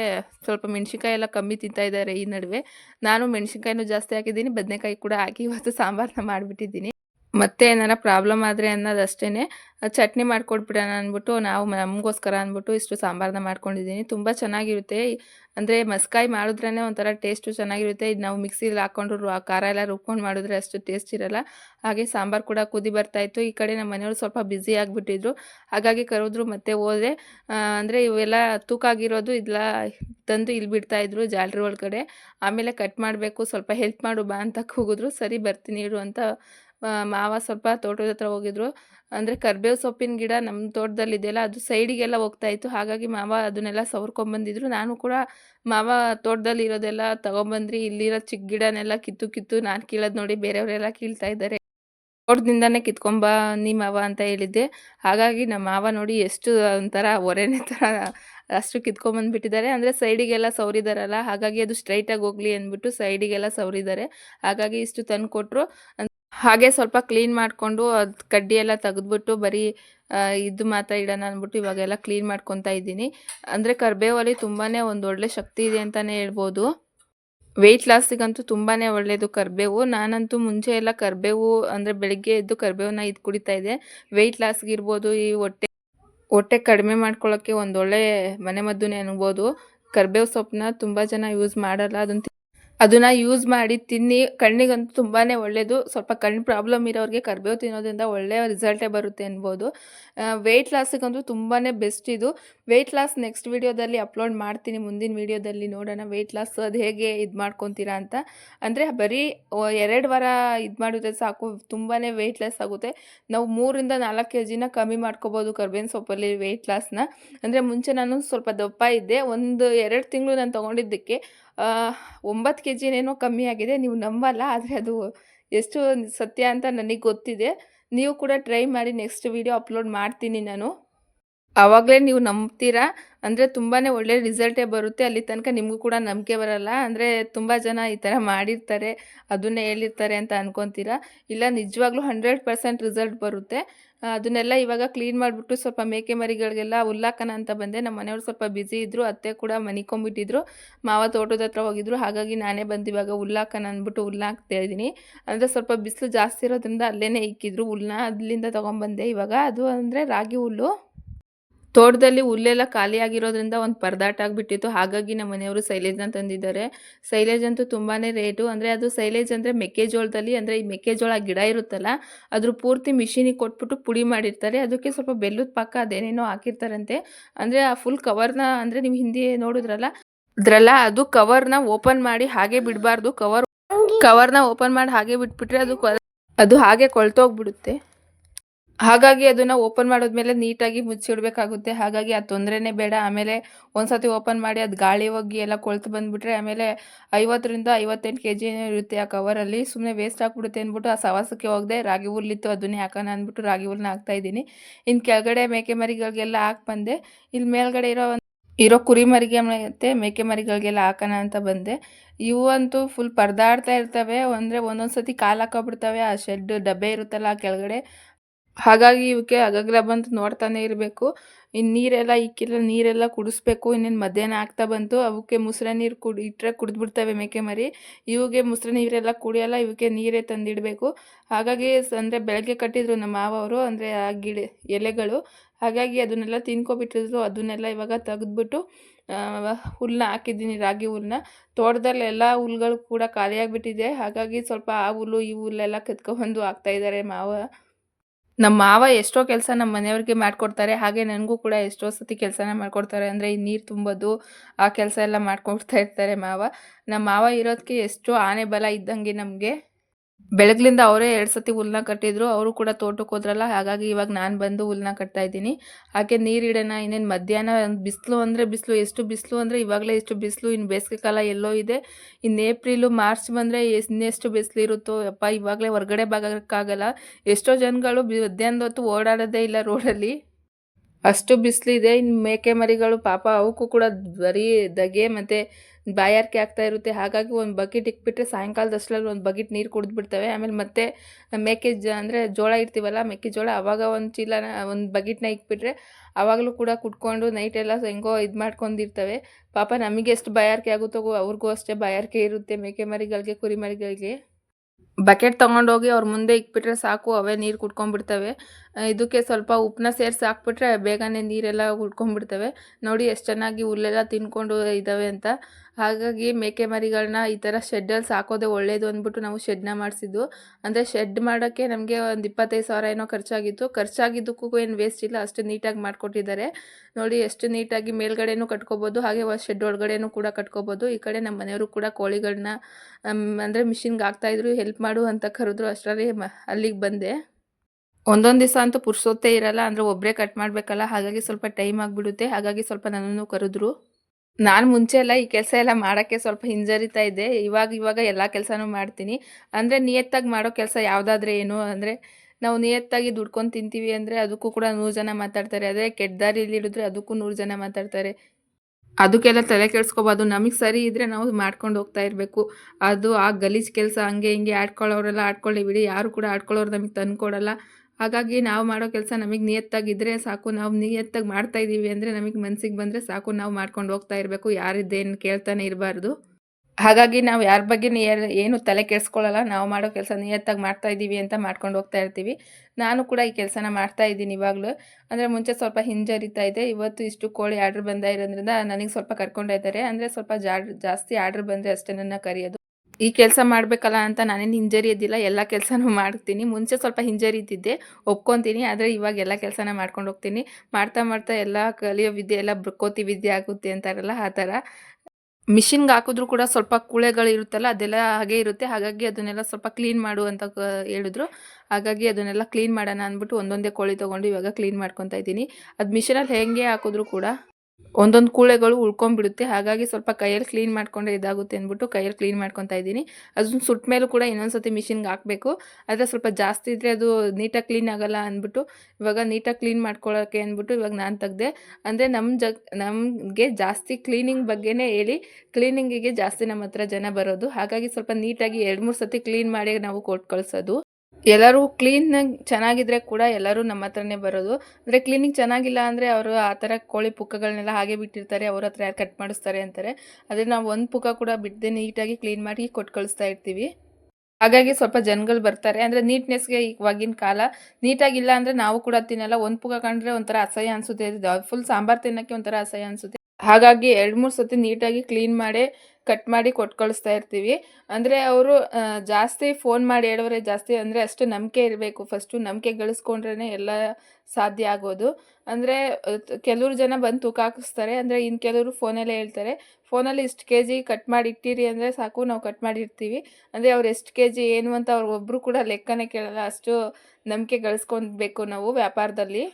ಸ್ವಲ್ಪ ಮೆಣಸಿನ್ಕಾಯಿ ಎಲ್ಲ ಕಮ್ಮಿ ತಿಂತಾ ಇದ್ದಾರೆ ಈ ನಡುವೆ. ನಾನು ಮೆಣಸಿನ್ಕಾಯಿನೂ ಜಾಸ್ತಿ ಹಾಕಿದ್ದೀನಿ. ಬದನೆಕಾಯಿ ಕೂಡ ಹಾಕಿ ಇವತ್ತು ಸಾಂಬಾರನ್ನ ಮಾಡಿಬಿಟ್ಟಿದ್ದೀನಿ. ಮತ್ತೆ ಏನಾರ ಪ್ರಾಬ್ಲಮ್ ಆದರೆ ಅನ್ನೋದಷ್ಟೇ ಚಟ್ನಿ ಮಾಡಿಕೊಟ್ಬಿಡೋಣ ಅಂದ್ಬಿಟ್ಟು ನಾವು ನಮಗೋಸ್ಕರ ಅಂದ್ಬಿಟ್ಟು ಇಷ್ಟು ಸಾಂಬಾರನ್ನ ಮಾಡ್ಕೊಂಡಿದ್ದೀನಿ. ತುಂಬ ಚೆನ್ನಾಗಿರುತ್ತೆ. ಅಂದರೆ ಮಸ್ಕಾಯಿ ಮಾಡಿದ್ರೇ ಒಂಥರ ಟೇಸ್ಟು ಚೆನ್ನಾಗಿರುತ್ತೆ. ಇದು ನಾವು ಮಿಕ್ಸಿಲಿ ಹಾಕೊಂಡ್ರು ಆ ಖಾರ ಎಲ್ಲ ರುಬ್ಕೊಂಡು ಮಾಡಿದ್ರೆ ಅಷ್ಟು ಟೇಸ್ಟ್ ಇರಲ್ಲ. ಹಾಗೆ ಸಾಂಬಾರು ಕೂಡ ಕುದಿ ಬರ್ತಾಯಿತ್ತು. ಈ ಕಡೆ ನಮ್ಮ ಮನೆಯವರು ಸ್ವಲ್ಪ ಬ್ಯುಸಿ ಆಗಿಬಿಟ್ಟಿದ್ರು. ಹಾಗಾಗಿ ಕರೆದ್ರು ಮತ್ತೆ ಹೋದೆ. ಅಂದರೆ ಇವೆಲ್ಲ ತೂಕ ಆಗಿರೋದು ಇದೆಲ್ಲ ತಂದು ಇಲ್ಲಿ ಬಿಡ್ತಾಯಿದ್ರು ಜಾಲ್ರಿ ಒಳಗಡೆ. ಆಮೇಲೆ ಕಟ್ ಮಾಡಬೇಕು. ಸ್ವಲ್ಪ ಹೆಲ್ಪ್ ಮಾಡು ಬಾ ಅಂತ ಕೂಗಿದ್ರು. ಸರಿ ಬರ್ತೀನಿ ಇರು ಅಂತ ಮಾವ ಸ್ವಲ್ಪ ತೋಟದ ಹತ್ರ ಹೋಗಿದ್ರು. ಅಂದರೆ ಕರ್ಬೇವು ಸೊಪ್ಪಿನ ಗಿಡ ನಮ್ಮ ತೋಟದಲ್ಲಿದೆಯಲ್ಲ ಅದು ಸೈಡಿಗೆಲ್ಲ ಹೋಗ್ತಾ ಇತ್ತು. ಹಾಗಾಗಿ ಮಾವ ಅದನ್ನೆಲ್ಲ ಸವರ್ಕೊಂಬಂದಿದ್ರು ನಾನು ಕೂಡ ಮಾವ ತೋಟದಲ್ಲಿ ಇರೋದೆಲ್ಲ ತಗೊಂಬಂದ್ರಿ, ಇಲ್ಲಿರೋ ಚಿಕ್ಕ ಗಿಡನೆಲ್ಲ ಕಿತ್ತು ಕಿತ್ತು ನಾನು ಕೀಳೋದು ನೋಡಿ ಬೇರೆಯವರೆಲ್ಲ ಕೀಳ್ತಾ ಇದ್ದಾರೆ. ತೋಟದಿಂದನೇ ಕಿತ್ಕೊಂಬ ನೀ ಮಾವ ಅಂತ ಹೇಳಿದ್ದೆ. ಹಾಗಾಗಿ ನಮ್ಮ ಮಾವ ನೋಡಿ ಎಷ್ಟು ಒಂಥರ ಒರೆನೇ ಥರ ಅಷ್ಟು ಕಿತ್ಕೊಂಬಂದ್ಬಿಟ್ಟಿದ್ದಾರೆ ಅಂದರೆ ಸೈಡಿಗೆಲ್ಲ ಸವರಿದಾರಲ್ಲ, ಹಾಗಾಗಿ ಅದು ಸ್ಟ್ರೈಟಾಗಿ ಹೋಗಲಿ ಅಂದ್ಬಿಟ್ಟು ಸೈಡಿಗೆಲ್ಲ ಸವರಿದ್ದಾರೆ ಹಾಗಾಗಿ ಇಷ್ಟು ತಂದು ಕೊಟ್ಟರು ಹಾಗೆ ಸ್ವಲ್ಪ ಕ್ಲೀನ್ ಮಾಡಿಕೊಂಡು ಅದು ಕಡ್ಡಿ ಎಲ್ಲ ತೆಗೆದ್ಬಿಟ್ಟು ಬರೀ ಇದು ಮಾತ್ರ ಇಡೋಣ ಅಂದ್ಬಿಟ್ಟು ಇವಾಗೆಲ್ಲ ಕ್ಲೀನ್ ಮಾಡ್ಕೊತಾ ಇದ್ದೀನಿ. ಅಂದರೆ ಕರ್ಬೇವಲ್ಲಿ ತುಂಬಾ ಒಂದು ಒಳ್ಳೆ ಶಕ್ತಿ ಇದೆ ಅಂತಲೇ ಹೇಳ್ಬೋದು. ವೆಯ್ಟ್ ಲಾಸಿಗಂತೂ ತುಂಬಾ ಒಳ್ಳೆಯದು ಕರಿಬೇವು. ನಾನಂತೂ ಮುಂಚೆ ಎಲ್ಲ ಕರಿಬೇವು ಅಂದರೆ ಬೆಳಿಗ್ಗೆ ಎದ್ದು ಕರಿಬೇವನ್ನ ಇದು ಕುಡಿತಾ ಇದ್ದೆ. ವೆಯ್ಟ್ ಲಾಸ್ಗಿರ್ಬೋದು ಈ ಹೊಟ್ಟೆ ಹೊಟ್ಟೆ ಕಡಿಮೆ ಮಾಡ್ಕೊಳ್ಳೋಕ್ಕೆ ಒಂದೊಳ್ಳೆ ಮನೆಮದ್ದುನೇ ಅನ್ಬೋದು. ಕರಿಬೇವು ಸೊಪ್ಪನ್ನ ತುಂಬ ಜನ ಯೂಸ್ ಮಾಡಲ್ಲ ಅದನ್ನ ಅದನ್ನ ಯೂಸ್ ಮಾಡಿ ತಿನ್ನಿ. ಕಣ್ಣಿಗಂತೂ ತುಂಬಾ ಒಳ್ಳೆಯದು ಸ್ವಲ್ಪ ಕಣ್ಣು ಪ್ರಾಬ್ಲಮ್ ಇರೋರಿಗೆ ಕರ್ಬೇವು ತಿನ್ನೋದ್ರಿಂದ ಒಳ್ಳೆಯ ರಿಸಲ್ಟೇ ಬರುತ್ತೆ ಅನ್ಬೋದು. ವೆಯ್ಟ್ ಲಾಸಿಗಂತೂ ತುಂಬಾ ಬೆಸ್ಟ್ ಇದು. ವೆಯ್ಟ್ ಲಾಸ್ ನೆಕ್ಸ್ಟ್ ವೀಡಿಯೋದಲ್ಲಿ ಅಪ್ಲೋಡ್ ಮಾಡ್ತೀನಿ. ಮುಂದಿನ ವೀಡಿಯೋದಲ್ಲಿ ನೋಡೋಣ ವೆಯ್ಟ್ ಲಾಸ್ ಅದು ಹೇಗೆ ಇದು ಮಾಡ್ಕೊತೀರಾ ಅಂತ. ಅಂದರೆ ಬರೀ ಎರಡು ವಾರ ಇದು ಮಾಡಿದ್ರೆ ಸಾಕು. ತುಂಬಾ ವೆಯ್ಟ್ ಲಾಸ್ ಆಗುತ್ತೆ. ನಾವು ಮೂರಿಂದ ನಾಲ್ಕು ಕೆ ಜಿನ ಕಮ್ಮಿ ಮಾಡ್ಕೋಬೋದು ಕರ್ಬೇವಿನ ಸೊಪ್ಪಲ್ಲಿ ವೆಯ್ಟ್ ಲಾಸ್ನ ಅಂದರೆ ಮುಂಚೆ ನಾನು ಸ್ವಲ್ಪ ದಪ್ಪ ಇದ್ದೆ. ಒಂದು ಎರಡು ತಿಂಗಳು ನಾನು ತೊಗೊಂಡಿದ್ದಕ್ಕೆ ಒಂಬತ್ತು ಕೆ ಜಿನೇನೋ ಕಮ್ಮಿ ಆಗಿದೆ, ನೀವು ನಂಬಲ್ಲ, ಆದರೆ ಅದು ಎಷ್ಟು ಸತ್ಯ ಅಂತ ನನಗೆ ಗೊತ್ತಿದೆ. ನೀವು ಕೂಡ ಟ್ರೈ ಮಾಡಿ, ನೆಕ್ಸ್ಟ್ ವಿಡಿಯೋ ಅಪ್ಲೋಡ್ ಮಾಡ್ತೀನಿ ನಾನು. ಆವಾಗಲೇ ನೀವು ನಂಬ್ತೀರಾ? ಅಂದರೆ ತುಂಬಾ ಒಳ್ಳೆ ರಿಸಲ್ಟೇ ಬರುತ್ತೆ. ಅಲ್ಲಿ ತನಕ ನಿಮಗೂ ಕೂಡ ನಂಬಿಕೆ ಬರಲ್ಲ. ಅಂದರೆ ತುಂಬ ಜನ ಈ ಥರ ಮಾಡಿರ್ತಾರೆ. ಅದನ್ನೇ ಹೇಳಿರ್ತಾರೆ ಅಂತ ಅನ್ಕೊಂತೀರಾ? ಇಲ್ಲ, ನಿಜವಾಗ್ಲೂ ಹಂಡ್ರೆಡ್ ಪರ್ಸೆಂಟ್ ರಿಸಲ್ಟ್ ಬರುತ್ತೆ. ಅದನ್ನೆಲ್ಲ ಇವಾಗ ಕ್ಲೀನ್ ಮಾಡಿಬಿಟ್ಟು ಸ್ವಲ್ಪ ಮೇಕೆ ಮರಿಗಳಿಗೆಲ್ಲ ಉಲ್ಲಾಕನ ಅಂತ ಬಂದೆ. ನಮ್ಮ ಮನೆಯವ್ರು ಸ್ವಲ್ಪ ಬ್ಯುಸಿ ಇದ್ದರು ಅತ್ತೆ ಕೂಡ ಮನಿಕೊಂಬಿಟ್ಟಿದ್ರು ಮಾವ ತೋಟದ ಹತ್ರ ಹೋಗಿದ್ರು. ಹಾಗಾಗಿ ನಾನೇ ಬಂದು ಇವಾಗ ಉಲ್ಲಾಕನ ಅಂದ್ಬಿಟ್ಟು ಹುಲ್ಲಾಕ್ತಾ ಇದ್ದೀನಿ. ಅಂದರೆ ಸ್ವಲ್ಪ ಬಿಸಿಲು ಜಾಸ್ತಿ ಇರೋದ್ರಿಂದ ಅಲ್ಲೇ ಇಕ್ಕಿದ್ರು ಹುಲ್ಲನ್ನ ಅಲ್ಲಿಂದ ತೊಗೊಂಬಂದೆ ಇವಾಗ. ಅದು ಅಂದರೆ ರಾಗಿ ಹುಲ್ಲು. ತೋಟದಲ್ಲಿ ಹುಲ್ಲೆಲ್ಲ ಖಾಲಿ ಆಗಿರೋದ್ರಿಂದ ಒಂದು ಪರದಾಟ ಆಗಿಬಿಟ್ಟಿತ್ತು. ಹಾಗಾಗಿ ನಮ್ಮ ಮನೆಯವರು ಸೈಲೇಜ್ನ ತಂದಿದ್ದಾರೆ. ಸೈಲೇಜ್ ಅಂತೂ ತುಂಬಾ ರೇಟು. ಅಂದರೆ ಅದು ಸೈಲೇಜ್ ಅಂದರೆ ಮೆಕ್ಕೆಜೋಳದಲ್ಲಿ ಅಂದರೆ ಈ ಮೆಕ್ಕೆಜೋಳ ಗಿಡ ಇರುತ್ತಲ್ಲ ಅದ್ರ ಪೂರ್ತಿ ಮಿಷಿನಿಗೆ ಕೊಟ್ಬಿಟ್ಟು ಪುಡಿ ಮಾಡಿರ್ತಾರೆ. ಅದಕ್ಕೆ ಸ್ವಲ್ಪ ಬೆಲ್ಲದ ಪಕ್ಕ ಅದೇನೇನೋ ಹಾಕಿರ್ತಾರಂತೆ. ಅಂದರೆ ಆ ಫುಲ್ ಕವರ್ನ ಅಂದರೆ ನೀವು ಹಿಂದೆ ನೋಡಿದ್ರಲ್ಲ ಅದ್ರಲ್ಲ ಅದು ಕವರ್ನ ಓಪನ್ ಮಾಡಿ ಹಾಗೆ ಬಿಡಬಾರ್ದು. ಕವರ್ ಕವರ್ನ ಓಪನ್ ಮಾಡಿ ಹಾಗೆ ಬಿಟ್ಬಿಟ್ರೆ ಅದು ಅದು ಹಾಗೆ ಕೊಳ್ತೋಗ್ಬಿಡುತ್ತೆ. ಹಾಗಾಗಿ ಅದನ್ನು ಓಪನ್ ಮಾಡಿದ್ಮೇಲೆ ನೀಟಾಗಿ ಮುಚ್ಚಿಡಬೇಕಾಗುತ್ತೆ ಹಾಗಾಗಿ ಆ ತೊಂದರೆನೇ ಬೇಡ. ಆಮೇಲೆ ಒಂದ್ಸತಿ ಓಪನ್ ಮಾಡಿ ಅದು ಗಾಳಿ ಹೋಗಿ ಎಲ್ಲ ಕೊಳ್ತು ಬಂದುಬಿಟ್ರೆ ಆಮೇಲೆ ಐವತ್ತರಿಂದ ಐವತ್ತೆಂಟು ಕೆ ಜಿ ಇರುತ್ತೆ ಆ ಕವರಲ್ಲಿ ಸುಮ್ಮನೆ ವೇಸ್ಟ್ ಆಗಿಬಿಡುತ್ತೆ ಅಂದ್ಬಿಟ್ಟು ಆ ಸವಾಸಕ್ಕೆ ಹೋಗದೆ ರಾಗಿ ಹುಲ್ಲಿತ್ತು ಅದನ್ನೇ ಹಾಕೋಣ ಅಂದ್ಬಿಟ್ಟು ರಾಗಿ ಹುಲ್ಲನ್ನ ಹಾಕ್ತಾ ಇದ್ದೀನಿ. ಇನ್ನು ಕೆಳಗಡೆ ಮೇಕೆ ಮರಿಗಳಿಗೆಲ್ಲ ಹಾಕಿ ಬಂದೆ. ಇಲ್ಲಿ ಮೇಲ್ಗಡೆ ಇರೋ ಇರೋ ಕುರಿ ಮರಿಗೆ ಮತ್ತು ಮೇಕೆ ಮರಿಗಳಿಗೆಲ್ಲ ಹಾಕೋಣ ಅಂತ ಬಂದೆ. ಇವು ಅಂತೂ ಫುಲ್ ಪರ್ದಾಡ್ತಾ ಇರ್ತವೆ. ಅಂದರೆ ಒಂದೊಂದು ಸತಿ ಕಾಲು ಹಾಕೊಬಿಡ್ತವೆ. ಆ ಶೆಡ್ ಡಬ್ಬೆ ಇರುತ್ತಲ್ಲ ಕೆಳಗಡೆ. ಹಾಗಾಗಿ ಇವಕ್ಕೆ ಆಗಾಗಲೇ ಬಂದು ನೋಡ್ತಾನೆ ಇರಬೇಕು. ಇನ್ನು ನೀರೆಲ್ಲ ಇಕ್ಕಿಲ್ಲ ನೀರೆಲ್ಲ ಕುಡಿಸ್ಬೇಕು. ಇನ್ನೇನು ಮಧ್ಯಾಹ್ನ ಆಗ್ತಾ ಬಂತು, ಅವಕ್ಕೆ ಮುಸ್ರೆ ನೀರು ಕುಡಿ ಇಟ್ಟರೆ ಕುಡಿದ್ಬಿಡ್ತವೆ ಮೇಕೆ ಮರಿ. ಇವಿಗೆ ಮುಸ್ರೆ ನೀರೆಲ್ಲ ಕುಡಿಯಲ್ಲ, ಇವಕ್ಕೆ ನೀರೇ ತಂದಿಡಬೇಕು. ಹಾಗಾಗಿ ಅಂದರೆ ಬೆಳಗ್ಗೆ ಕಟ್ಟಿದ್ರು ನಮ್ಮ ಮಾವ ಅವರು ಅಂದರೆ ಆ ಗಿಡ, ಎಲೆಗಳು. ಹಾಗಾಗಿ ಅದನ್ನೆಲ್ಲ ತಿನ್ಕೊಬಿಟ್ಟಿದ್ರು. ಅದನ್ನೆಲ್ಲ ಇವಾಗ ತೆಗೆದ್ಬಿಟ್ಟು ಹುಲ್ಲನ್ನ ಹಾಕಿದ್ದೀನಿ, ರಾಗಿ ಹುಲ್ಲನ್ನ ತೋಟದಲ್ಲೆಲ್ಲ ಹುಲ್ಗಳು ಕೂಡ ಖಾಲಿಯಾಗಿಬಿಟ್ಟಿದೆ. ಹಾಗಾಗಿ ಸ್ವಲ್ಪ ಆ ಹುಲ್ಲು, ಈ ಹುಲ್ಲೆಲ್ಲ ಕಿತ್ಕೊಬಂದು ಹಾಕ್ತಾಯಿದ್ದಾರೆ ಮಾವ. ನಮ್ಮ ಮಾವ ಎಷ್ಟೋ ಕೆಲಸ ನಮ್ಮ ಮನೆಯವ್ರಿಗೆ ಮಾಡಿಕೊಡ್ತಾರೆ, ಹಾಗೆ ನನಗೂ ಕೂಡ ಎಷ್ಟೋ ಸತಿ ಕೆಲಸನ ಮಾಡಿಕೊಡ್ತಾರೆ. ಅಂದರೆ ಈ ನೀರು ತುಂಬೋದು, ಆ ಕೆಲಸ ಎಲ್ಲ ಮಾಡ್ಕೊಡ್ತಾ ಇರ್ತಾರೆ ಮಾವ. ನಮ್ಮ ಮಾವ ಇರೋದಕ್ಕೆ ಎಷ್ಟೋ ಆನೆ ಬಲ ಇದ್ದಂಗೆ ನಮಗೆ. ಬೆಳಗ್ಲಿಂದ ಅವರೇ ಎರಡು ಸತಿ ಹುಲ್ಲನ್ನ ಕಟ್ಟಿದ್ರು, ಅವರು ಕೂಡ ತೋಟಕ್ಕೆ ಹೋದ್ರಲ್ಲ, ಹಾಗಾಗಿ ಇವಾಗ ನಾನು ಬಂದು ಹುಲ್ಲನ್ನ ಕಟ್ತಾ ಇದ್ದೀನಿ. ಹಾಗೆ ನೀರಿಡೋಣ ಇನ್ನೇನು ಮಧ್ಯಾಹ್ನ ಬಿಸಿಲು ಅಂದರೆ ಬಿಸಿಲು, ಎಷ್ಟು ಬಿಸಿಲು ಅಂದರೆ ಇವಾಗಲೇ ಎಷ್ಟು ಬಿಸಿಲು ಇನ್ನು ಬೇಸಿಗೆ ಕಾಲ ಎಲ್ಲೋ ಇದೆ. ಇನ್ನು ಏಪ್ರಿಲು, ಮಾರ್ಚ್ ಬಂದರೆ ಇನ್ನೆಷ್ಟು ಬಿಸಿಲು ಇರುತ್ತೋ ಅಪ್ಪ ಇವಾಗಲೇ ಹೊರಗಡೆ ಬಾಗಕ್ಕಾಗಲ್ಲ. ಎಷ್ಟೋ ಜನಗಳು ಮಧ್ಯಾಹ್ನದ ಹೊತ್ತು ಓಡಾಡೋದೇ ಇಲ್ಲ ರೋಡಲ್ಲಿ. ಅಷ್ಟು ಬಿಸಿಲಿದೆ ಇನ್ನು ಮೇಕೆ ಮರಿಗಳು ಪಾಪ ಅವಕ್ಕೂ ಕೂಡ ಬರೀ ದಗೆ ಮತ್ತು ಬಾಯಾರಿಕೆ ಆಗ್ತಾ ಇರುತ್ತೆ. ಹಾಗಾಗಿ ಒಂದು ಬಕೆಟ್ ಇಕ್ಬಿಟ್ರೆ ಸಾಯಂಕಾಲದಷ್ಟರಲ್ಲಿ ಒಂದು ಬಕೆಟ್ ನೀರು ಕುಡಿದ್ಬಿಡ್ತವೆ ಆಮೇಲೆ ಮತ್ತೆ ಮೇಕೆ ಜ ಅಂದರೆ ಜೋಳ ಇರ್ತೀವಲ್ಲ ಮೆಕ್ಕೆಜೋಳ ಆವಾಗ ಒಂದು ಚೀಲನ, ಒಂದು ಬಕೆಟ್ನ ಇಕ್ಬಿಟ್ರೆ ಆವಾಗಲೂ ಕೂಡ ಕುಟ್ಕೊಂಡು ನೈಟೆಲ್ಲ ಹೆಂಗೋ ಇದು ಮಾಡ್ಕೊಂಡಿರ್ತವೆ. ಪಾಪ ನಮಗೆ ಎಷ್ಟು ಬಾಯಾರಿಕೆ ಆಗುತ್ತೋ ಅವ್ರಿಗೂ ಅಷ್ಟೇ ಬಾಯಾರಿಕೆ ಇರುತ್ತೆ ಮೇಕೆ ಮರಿಗಳಿಗೆ, ಕುರಿ ಮರಿಗಳಿಗೆ. ಬಕೆಟ್ ತಗೊಂಡೋಗಿ ಅವ್ರ ಮುಂದೆ ಇಕ್ಬಿಟ್ರೆ ಸಾಕು, ಅವೇ ನೀರು ಕುಡ್ಕೊಂಡ್ಬಿಡ್ತವೆ. ಇದಕ್ಕೆ ಸ್ವಲ್ಪ ಉಪ್ಪನ್ನ ಸೇರಿಸಿ ಹಾಕ್ಬಿಟ್ರೆ ಬೇಗನೆ ನೀರೆಲ್ಲ ಉಳ್ಕೊಂಡ್ಬಿಡ್ತವೆ ನೋಡಿ ಎಷ್ಟು ಚೆನ್ನಾಗಿ ಹುಲ್ಲೆಲ್ಲ ತಿನ್ಕೊಂಡು ಇದ್ದಾವೆ ಅಂತ. ಹಾಗಾಗಿ ಮೇಕೆ ಮರಿಗಳನ್ನ ಈ ಥರ ಶೆಡ್ಡಲ್ಲಿ ಸಾಕೋದೇ ಒಳ್ಳೆಯದು ಅಂದ್ಬಿಟ್ಟು ನಾವು ಶೆಡ್ನ ಮಾಡಿಸಿದ್ದು. ಅಂದರೆ ಶೆಡ್ ಮಾಡೋಕ್ಕೆ ನಮಗೆ ಒಂದು ಇಪ್ಪತ್ತೈದು ಸಾವಿರ ಏನೋ ಖರ್ಚಾಗಿತ್ತು. ಖರ್ಚಾಗಿದ್ದಕ್ಕೂ ಏನು ವೇಸ್ಟ್ ಇಲ್ಲ, ಅಷ್ಟು ನೀಟಾಗಿ ಮಾಡಿಕೊಟ್ಟಿದ್ದಾರೆ. ನೋಡಿ, ಎಷ್ಟು ನೀಟಾಗಿ ಮೇಲ್ಗಡೆನೂ ಕಟ್ಕೋಬೋದು, ಹಾಗೆ ಶೆಡ್ ಒಳಗಡೆನೂ ಕೂಡ ಕಟ್ಕೋಬೋದು. ಈ ಕಡೆ ನಮ್ಮ ಮನೆಯವರು ಕೂಡ ಕೋಳಿಗಳನ್ನ ಅಂದರೆ ಮಿಷಿನ್ಗೆ ಹಾಕ್ತಾಯಿದ್ರು ಹೆಲ್ಪ್ ಮಾಡು ಅಂತ ಕರೆದ್ರು. ಅಷ್ಟರಲ್ಲಿ ಅಲ್ಲಿಗೆ ಬಂದೆ. ಒಂದೊಂದು ದಿವಸ ಅಂತೂ ಪುರ್ಸೋತೇ ಇರಲ್ಲ, ಅಂದರೆ ಒಬ್ಬರೇ ಕಟ್ ಮಾಡಬೇಕಲ್ಲ. ಹಾಗಾಗಿ ಸ್ವಲ್ಪ ಟೈಮ್ ಆಗಿಬಿಡುತ್ತೆ. ಹಾಗಾಗಿ ಸ್ವಲ್ಪ ನನ್ನನ್ನು ಕರೆದ್ರು. ನಾನು ಮುಂಚೆ ಎಲ್ಲ ಈ ಕೆಲಸ ಎಲ್ಲ ಮಾಡೋಕ್ಕೆ ಸ್ವಲ್ಪ ಹಿಂಜರಿತಾ ಇದ್ದೆ. ಇವಾಗ ಇವಾಗ ಎಲ್ಲ ಕೆಲಸನೂ ಮಾಡ್ತೀನಿ. ಅಂದರೆ ನಿಯತ್ತಾಗಿ ಮಾಡೋ ಕೆಲಸ ಯಾವುದಾದ್ರೆ ಏನು? ಅಂದರೆ ನಾವು ನಿಯತ್ತಾಗಿ ದುಡ್ಕೊಂಡು ತಿಂತೀವಿ ಅಂದರೆ ಅದಕ್ಕೂ ಕೂಡ ನೂರು ಜನ ಮಾತಾಡ್ತಾರೆ. ಅದೇ ಕೆಟ್ಟ ದಾರಿಯಲ್ಲಿ ಅದಕ್ಕೂ ನೂರು ಜನ ಮಾತಾಡ್ತಾರೆ. ಅದಕ್ಕೆಲ್ಲ ತಲೆ ಕೆಡ್ಸ್ಕೋಬೋದು ನಮಗೆ ಸರಿ ಇದ್ದರೆ ನಾವು ಮಾಡ್ಕೊಂಡು ಹೋಗ್ತಾ ಇರಬೇಕು. ಅದು ಆ ಗಲೀಜು ಕೆಲಸ ಹಂಗೆ ಹಿಂಗೆ ಆಡ್ಕೊಳ್ಳೋರೆಲ್ಲ ಆಡ್ಕೊಳ್ಳಿ ಬಿಡಿ. ಯಾರು ಕೂಡ ಆಡ್ಕೊಳ್ಳೋರು ನಮಗೆ ತಂದು ಕೊಡಲ್ಲ ಹಾಗಾಗಿ ನಾವು ಮಾಡೋ ಕೆಲಸ ನಮಗೆ ನಿಯತ್ತಾಗಿದ್ದರೆ ಸಾಕು. ನಾವು ನಿಯತ್ತಾಗಿ ಮಾಡ್ತಾ ಇದ್ದೀವಿ ಅಂದರೆ ನಮಗೆ ಮನಸ್ಸಿಗೆ ಬಂದರೆ ಸಾಕು. ನಾವು ಮಾಡ್ಕೊಂಡು ಹೋಗ್ತಾ ಇರಬೇಕು. ಯಾರಿದ್ದೇನು ಕೇಳ್ತಾನೆ ಇರಬಾರ್ದು. ಹಾಗಾಗಿ ನಾವು ಯಾರ ಬಗ್ಗೆ ಏನು ತಲೆ ಕೆಡಿಸ್ಕೊಳ್ಳಲ್ಲ ನಾವು ಮಾಡೋ ಕೆಲಸ ನಿಯತ್ತಾಗಿ ಮಾಡ್ತಾ ಇದ್ದೀವಿ ಅಂತ ಮಾಡ್ಕೊಂಡು ಹೋಗ್ತಾ ಇರ್ತೀವಿ. ನಾನು ಕೂಡ ಈ ಕೆಲಸನ ಮಾಡ್ತಾ ಇದ್ದೀನಿ ಇವಾಗಲೂ. ಅಂದರೆ ಮುಂಚೆ ಸ್ವಲ್ಪ ಹಿಂಜರಿತಾ ಇದೆ ಇವತ್ತು ಇಷ್ಟು ಕೋಳಿ ಆರ್ಡ್ರ್ ಬಂದಿರೋದ್ರಿಂದ ನನಗೆ ಸ್ವಲ್ಪ ಕರ್ಕೊಂಡೋಯ್ತಾರೆ. ಅಂದರೆ ಸ್ವಲ್ಪ ಜಾಸ್ತಿ ಆರ್ಡ್ರ್ ಬಂದರೆ ಅಷ್ಟೇ ನನ್ನ ಕರೆಯೋದು. ಈ ಕೆಲಸ ಮಾಡಬೇಕಲ್ಲ ಅಂತ ನಾನೇನು ಹಿಂಜರಿಯೋದಿಲ್ಲ ಎಲ್ಲ ಕೆಲಸನೂ ಮಾಡ್ತೀನಿ. ಮುಂಚೆ ಸ್ವಲ್ಪ ಹಿಂಜರಿತಿದ್ದೆ ಒಪ್ಕೊತೀನಿ. ಆದರೆ ಇವಾಗ ಎಲ್ಲ ಕೆಲಸನ ಮಾಡ್ಕೊಂಡು ಹೋಗ್ತೀನಿ. ಮಾಡ್ತಾ ಮಾಡ್ತಾ ಎಲ್ಲ ಕಲಿಯೋ ವಿದ್ಯೆ, ಎಲ್ಲ ಬೃಕೋತಿ ವಿದ್ಯೆ ಆಗುತ್ತೆ ಅಂತಾರಲ್ಲ, ಆ ಥರ. ಮಿಷಿನ್ಗೆ ಹಾಕಿದ್ರು ಕೂಡ ಸ್ವಲ್ಪ ಕುಳೆಗಳು ಇರುತ್ತಲ್ಲ, ಅದೆಲ್ಲ ಹಾಗೆ ಇರುತ್ತೆ. ಹಾಗಾಗಿ ಅದನ್ನೆಲ್ಲ ಸ್ವಲ್ಪ ಕ್ಲೀನ್ ಮಾಡು ಅಂತ ಹೇಳಿದ್ರು. ಹಾಗಾಗಿ ಅದನ್ನೆಲ್ಲ ಕ್ಲೀನ್ ಮಾಡೋಣ ಅಂದ್ಬಿಟ್ಟು ಒಂದೊಂದೇ ಕೋಳಿ ತೊಗೊಂಡು ಇವಾಗ ಕ್ಲೀನ್ ಮಾಡ್ಕೊತಾ ಇದ್ದೀನಿ. ಅದು ಮಿಷಿನಲ್ಲಿ ಹೇಗೆ ಹಾಕಿದ್ರು ಕೂಡ ಒಂದೊಂದು ಕೂಳೆಗಳು ಉಳ್ಕೊಂಡ್ಬಿಡುತ್ತೆ. ಹಾಗಾಗಿ ಸ್ವಲ್ಪ ಕೈಯಲ್ಲಿ ಕ್ಲೀನ್ ಮಾಡಿಕೊಂಡ್ರೆ ಇದಾಗುತ್ತೆ ಅಂದ್ಬಿಟ್ಟು ಕೈಯಲ್ಲಿ ಕ್ಲೀನ್ ಮಾಡ್ಕೊತಾ ಇದ್ದೀನಿ. ಅದನ್ನ ಸುಟ್ಟ ಮೇಲೂ ಕೂಡ ಇನ್ನೊಂದು ಸತಿ ಮಿಷಿನ್ಗೆ ಹಾಕಬೇಕು. ಆದರೆ ಸ್ವಲ್ಪ ಜಾಸ್ತಿ ಇದ್ದರೆ ಅದು ನೀಟಾಗಿ ಕ್ಲೀನ್ ಆಗೋಲ್ಲ ಅಂದ್ಬಿಟ್ಟು ಇವಾಗ ನೀಟಾಗಿ ಕ್ಲೀನ್ ಮಾಡ್ಕೊಳ್ಳೋಕ್ಕೆ ಅಂದ್ಬಿಟ್ಟು ಇವಾಗ ನಾನು ತೆಗ್ದೆ. ಅಂದರೆ ನಮ್ಮ ಜಗ್, ನಮಗೆ ಜಾಸ್ತಿ ಕ್ಲೀನಿಂಗ್ ಬಗ್ಗೆನೇ ಹೇಳಿ ಕ್ಲೀನಿಂಗಿಗೆ ಜಾಸ್ತಿ ನಮ್ಮ ಹತ್ರ ಜನ ಬರೋದು. ಹಾಗಾಗಿ ಸ್ವಲ್ಪ ನೀಟಾಗಿ ಎರಡು ಮೂರು ಸತಿ ಕ್ಲೀನ್ ಮಾಡಿ ನಾವು ಕೊಟ್ಟು ಕಳಿಸೋದು. ಎಲ್ಲರೂ ಕ್ಲೀನ್ ಚೆನ್ನಾಗಿದ್ರೆ ಕೂಡ ಎಲ್ಲರೂ ನಮ್ಮ ಹತ್ರನೇ ಬರೋದು. ಅಂದರೆ ಕ್ಲೀನಿಂಗ್ ಚೆನ್ನಾಗಿಲ್ಲ ಅಂದರೆ ಅವರು ಆ ಥರ ಕೋಳಿ ಪುಕ್ಕಗಳನ್ನೆಲ್ಲ ಹಾಗೆ ಬಿಟ್ಟಿರ್ತಾರೆ, ಅವ್ರ ಹತ್ರ ಯಾರು ಕಟ್ ಮಾಡಿಸ್ತಾರೆ ಅಂತಾರೆ. ಅದೇ ನಾವು ಒಂದು ಪುಕ್ಕ ಕೂಡ ಬಿಡದೆ ನೀಟಾಗಿ ಕ್ಲೀನ್ ಮಾಡಿ ಕೊಟ್ಟು ಕಳಿಸ್ತಾ ಇರ್ತೀವಿ. ಹಾಗಾಗಿ ಸ್ವಲ್ಪ ಜನಗಳು ಬರ್ತಾರೆ. ಅಂದರೆ ನೀಟ್ನೆಸ್ಗೆ ಇವಾಗಿನ ಕಾಲ ನೀಟಾಗಿಲ್ಲ ಅಂದರೆ ನಾವು ಕೂಡ ತಿನ್ನಲ್ಲ. ಒಂದು ಪುಕ್ಕ ಕಂಡ್ರೆ ಒಂಥರ ಅಸಹ್ಯ ಅನಿಸುತ್ತೆ. ಫುಲ್ ಸಾಂಬಾರು ತಿನ್ನೋಕ್ಕೆ ಒಂಥರ ಅಸಹ್ಯ ಅನಿಸುತ್ತೆ. ಹಾಗಾಗಿ ಎರಡು ಮೂರು ಸತಿ ನೀಟಾಗಿ ಕ್ಲೀನ್ ಮಾಡಿ ಕಟ್ ಮಾಡಿ ಕೊಟ್ಟು ಕಳಿಸ್ತಾ ಇರ್ತೀವಿ. ಅಂದರೆ ಅವರು ಜಾಸ್ತಿ ಫೋನ್ ಮಾಡಿ ಹೇಳೋರೆ ಜಾಸ್ತಿ ಅಂದರೆ ಅಷ್ಟು ನಂಬಿಕೆ ಇರಬೇಕು. ಫಸ್ಟು ನಂಬಿಕೆ ಗಳಿಸ್ಕೊಂಡ್ರೇ ಎಲ್ಲ ಸಾಧ್ಯ ಆಗೋದು. ಅಂದರೆ ಕೆಲವ್ರು ಜನ ಬಂದು ತೂಕ ಹಾಕಿಸ್ತಾರೆ. ಅಂದರೆ ಇನ್ನು ಕೆಲವರು ಫೋನಲ್ಲೇ ಹೇಳ್ತಾರೆ. ಫೋನಲ್ಲಿ ಇಷ್ಟು ಕೆ ಜಿ ಕಟ್ ಮಾಡಿ ಇಟ್ಟಿರಿ ಅಂದರೆ ಸಾಕು, ನಾವು ಕಟ್ ಮಾಡಿರ್ತೀವಿ ಅಂದರೆ ಅವ್ರು ಎಷ್ಟು ಕೆ ಜಿ ಏನು ಅಂತ ಅವ್ರು ಒಬ್ಬರು ಕೂಡ ಲೆಕ್ಕನೇ ಕೇಳಲ್ಲ. ಅಷ್ಟು ನಂಬಿಕೆ ಗಳಿಸ್ಕೊಬೇಕು ನಾವು ವ್ಯಾಪಾರದಲ್ಲಿ.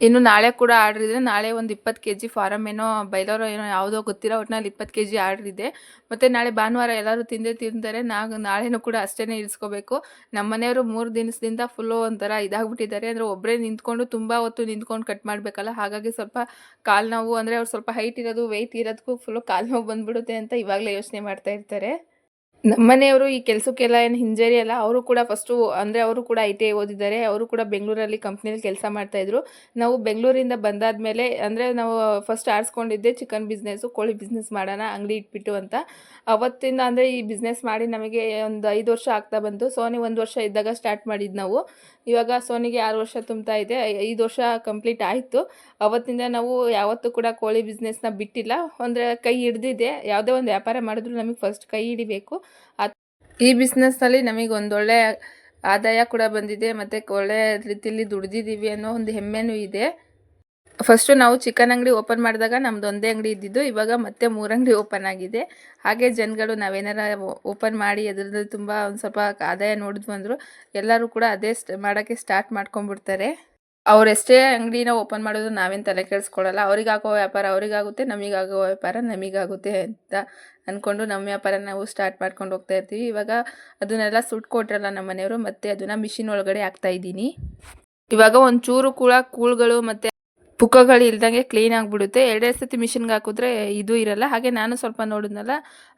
ಇನ್ನು ನಾಳೆ ಕೂಡ ಆರ್ಡರ್ ಇದೆ. ನಾಳೆ ಒಂದು ಇಪ್ಪತ್ತು ಕೆ ಜಿ ಫಾರಮ್ ಏನೋ, ಬೈಲೋರೋ ಏನೋ ಯಾವುದೋ ಗೊತ್ತಿರೋ ಒಟ್ಟಿನಲ್ಲಿ ಇಪ್ಪತ್ತು ಕೆ ಜಿ ಆರ್ಡ್ರ್ ಇದೆ. ಮತ್ತು ನಾಳೆ ಭಾನುವಾರ ಎಲ್ಲರೂ ತಿಂದೇ ತಿಂತಾರೆ ನಾವು ನಾಳೆನೂ ಕೂಡ ಅಷ್ಟೇ ಇರಿಸ್ಕೋಬೇಕು. ನಮ್ಮ ಮನೆಯವರು ಮೂರು ದಿನಸದಿಂದ ಫುಲ್ಲು ಒಂಥರ ಇದಾಗ್ಬಿಟ್ಟಿದ್ದಾರೆ. ಅಂದರೆ ಒಬ್ಬರೇ ನಿಂತ್ಕೊಂಡು ತುಂಬ ಹೊತ್ತು ನಿಂತ್ಕೊಂಡು ಕಟ್ ಮಾಡಬೇಕಲ್ಲ. ಹಾಗಾಗಿ ಸ್ವಲ್ಪ ಕಾಲು ನೋವು, ಅಂದರೆ ಅವ್ರು ಸ್ವಲ್ಪ ಹೈಟ್ ಇರೋದು ವೆಯ್ಟ್ ಇರೋದಕ್ಕೂ ಫುಲ್ಲು ಕಾಲು ನೋವು ಬಂದುಬಿಡುತ್ತೆ ಅಂತ ಇವಾಗಲೇ ಯೋಚನೆ ಮಾಡ್ತಾ ಇರ್ತಾರೆ. ನಮ್ಮನೆಯವರು ಈ ಕೆಲಸಕ್ಕೆಲ್ಲ ಏನು ಹಿಂಜರಿಯಲ್ಲ ಅವರು ಕೂಡ ಫಸ್ಟು ಅಂದರೆ ಅವರು ಕೂಡ ಐ ಟಿ ಐ ಓದಿದ್ದಾರೆ. ಅವರು ಕೂಡ ಬೆಂಗಳೂರಲ್ಲಿ ಕಂಪ್ನಿಯಲ್ಲಿ ಕೆಲಸ ಮಾಡ್ತಾಯಿದ್ರು ನಾವು ಬೆಂಗಳೂರಿಂದ ಬಂದಾದ ಮೇಲೆ ಅಂದರೆ ನಾವು ಫಸ್ಟ್ ಆರಿಸ್ಕೊಂಡಿದ್ದೆ ಚಿಕನ್ ಬಿಸ್ನೆಸ್ಸು ಕೋಳಿ ಬಿಸ್ನೆಸ್ ಮಾಡೋಣ, ಅಂಗಡಿ ಇಟ್ಬಿಟ್ಟು ಅಂತ. ಅವತ್ತಿಂದ ಅಂದರೆ ಈ ಬಿಸ್ನೆಸ್ ಮಾಡಿ ನಮಗೆ ಒಂದು ಐದು ವರ್ಷ ಆಗ್ತಾ ಬಂತು. ಸೋನಿ ಒಂದು ವರ್ಷ ಇದ್ದಾಗ ಸ್ಟಾರ್ಟ್ ಮಾಡಿದ್ದು ನಾವು. ಇವಾಗ ಸೋನಿಗೆ ಆರು ವರ್ಷ ತುಂಬ್ತಾ ಇದೆ. ಐದು ವರ್ಷ ಕಂಪ್ಲೀಟ್ ಆಯಿತು. ಅವತ್ತಿಂದ ನಾವು ಯಾವತ್ತೂ ಕೂಡ ಕೋಳಿ ಬಿಸ್ನೆಸ್ನ ಬಿಟ್ಟಿಲ್ಲ. ಅಂದರೆ ಕೈ ಹಿಡ್ದಿದೆ. ಯಾವುದೇ ಒಂದು ವ್ಯಾಪಾರ ಮಾಡಿದ್ರು ನಮಗೆ ಫಸ್ಟ್ ಕೈ ಹಿಡಿಬೇಕು. ಈ ಬಿಸ್ನೆಸ್ನಲ್ಲಿ ನಮಗೆ ಒಂದೊಳ್ಳೆ ಆದಾಯ ಕೂಡ ಬಂದಿದೆ, ಮತ್ತು ಒಳ್ಳೆ ರೀತಿಯಲ್ಲಿ ದುಡ್ದಿದ್ದೀವಿ ಅನ್ನೋ ಒಂದು ಹೆಮ್ಮೆನೂ ಇದೆ. ಫಸ್ಟು ನಾವು ಚಿಕನ್ ಅಂಗಡಿ ಓಪನ್ ಮಾಡಿದಾಗ ನಮ್ದು ಒಂದೇ ಅಂಗಡಿ ಇದ್ದಿದ್ದು, ಇವಾಗ ಮತ್ತೆ ಮೂರು ಅಂಗಡಿ ಓಪನ್ ಆಗಿದೆ. ಹಾಗೆ ಜನಗಳು ನಾವೇನಾರ ಓಪನ್ ಮಾಡಿ ಅದರಲ್ಲಿ ತುಂಬ ಒಂದು ಸ್ವಲ್ಪ ಆದಾಯ ನೋಡಿದ್ವು ಅಂದರು ಎಲ್ಲರೂ ಕೂಡ ಅದೇ ಮಾಡೋಕ್ಕೆ ಸ್ಟಾರ್ಟ್ ಮಾಡ್ಕೊಂಡ್ಬಿಡ್ತಾರೆ. ಅವರೆಷ್ಟೇ ಅಂಗಡಿನ ಓಪನ್ ಮಾಡೋದು ನಾವೇನು ತಲೆ ಕೆಡಿಸ್ಕೊಳ್ಳಲ್ಲ ಅವ್ರಿಗಾಗೋ ವ್ಯಾಪಾರ ಅವರಿಗಾಗುತ್ತೆ ನಮಗಾಗೋ ವ್ಯಾಪಾರ ನಮಗಾಗುತ್ತೆ ಅಂತ ಅಂದ್ಕೊಂಡು ನಮ್ಮ ವ್ಯಾಪಾರ ನಾವು ಸ್ಟಾರ್ಟ್ ಮಾಡ್ಕೊಂಡು ಹೋಗ್ತಾ ಇರ್ತೀವಿ. ಇವಾಗ ಅದನ್ನೆಲ್ಲ ಸುಟ್ಕೊಟ್ರಲ್ಲ ನಮ್ಮ ಮನೆಯವರು ಮತ್ತೆ ಅದನ್ನು ಮಿಷಿನ್ ಒಳಗಡೆ ಹಾಕ್ತಾ ಇದ್ದೀನಿ. ಇವಾಗ ಒಂಚೂರು ಕೂಡ ಕೂಳುಗಳು ಮತ್ತು ಪುಕ್ಕಗಳು ಇಲ್ದಂಗೆ ಕ್ಲೀನ್ ಆಗಿಬಿಡುತ್ತೆ. ಎರಡೆರಡು ಸತಿ ಮಿಷಿನ್ಗೆ ಹಾಕಿದ್ರೆ ಇದು ಇರಲ್ಲ. ಹಾಗೆ ನಾನು ಸ್ವಲ್ಪ ನೋಡಿದ್ನಲ್ಲ,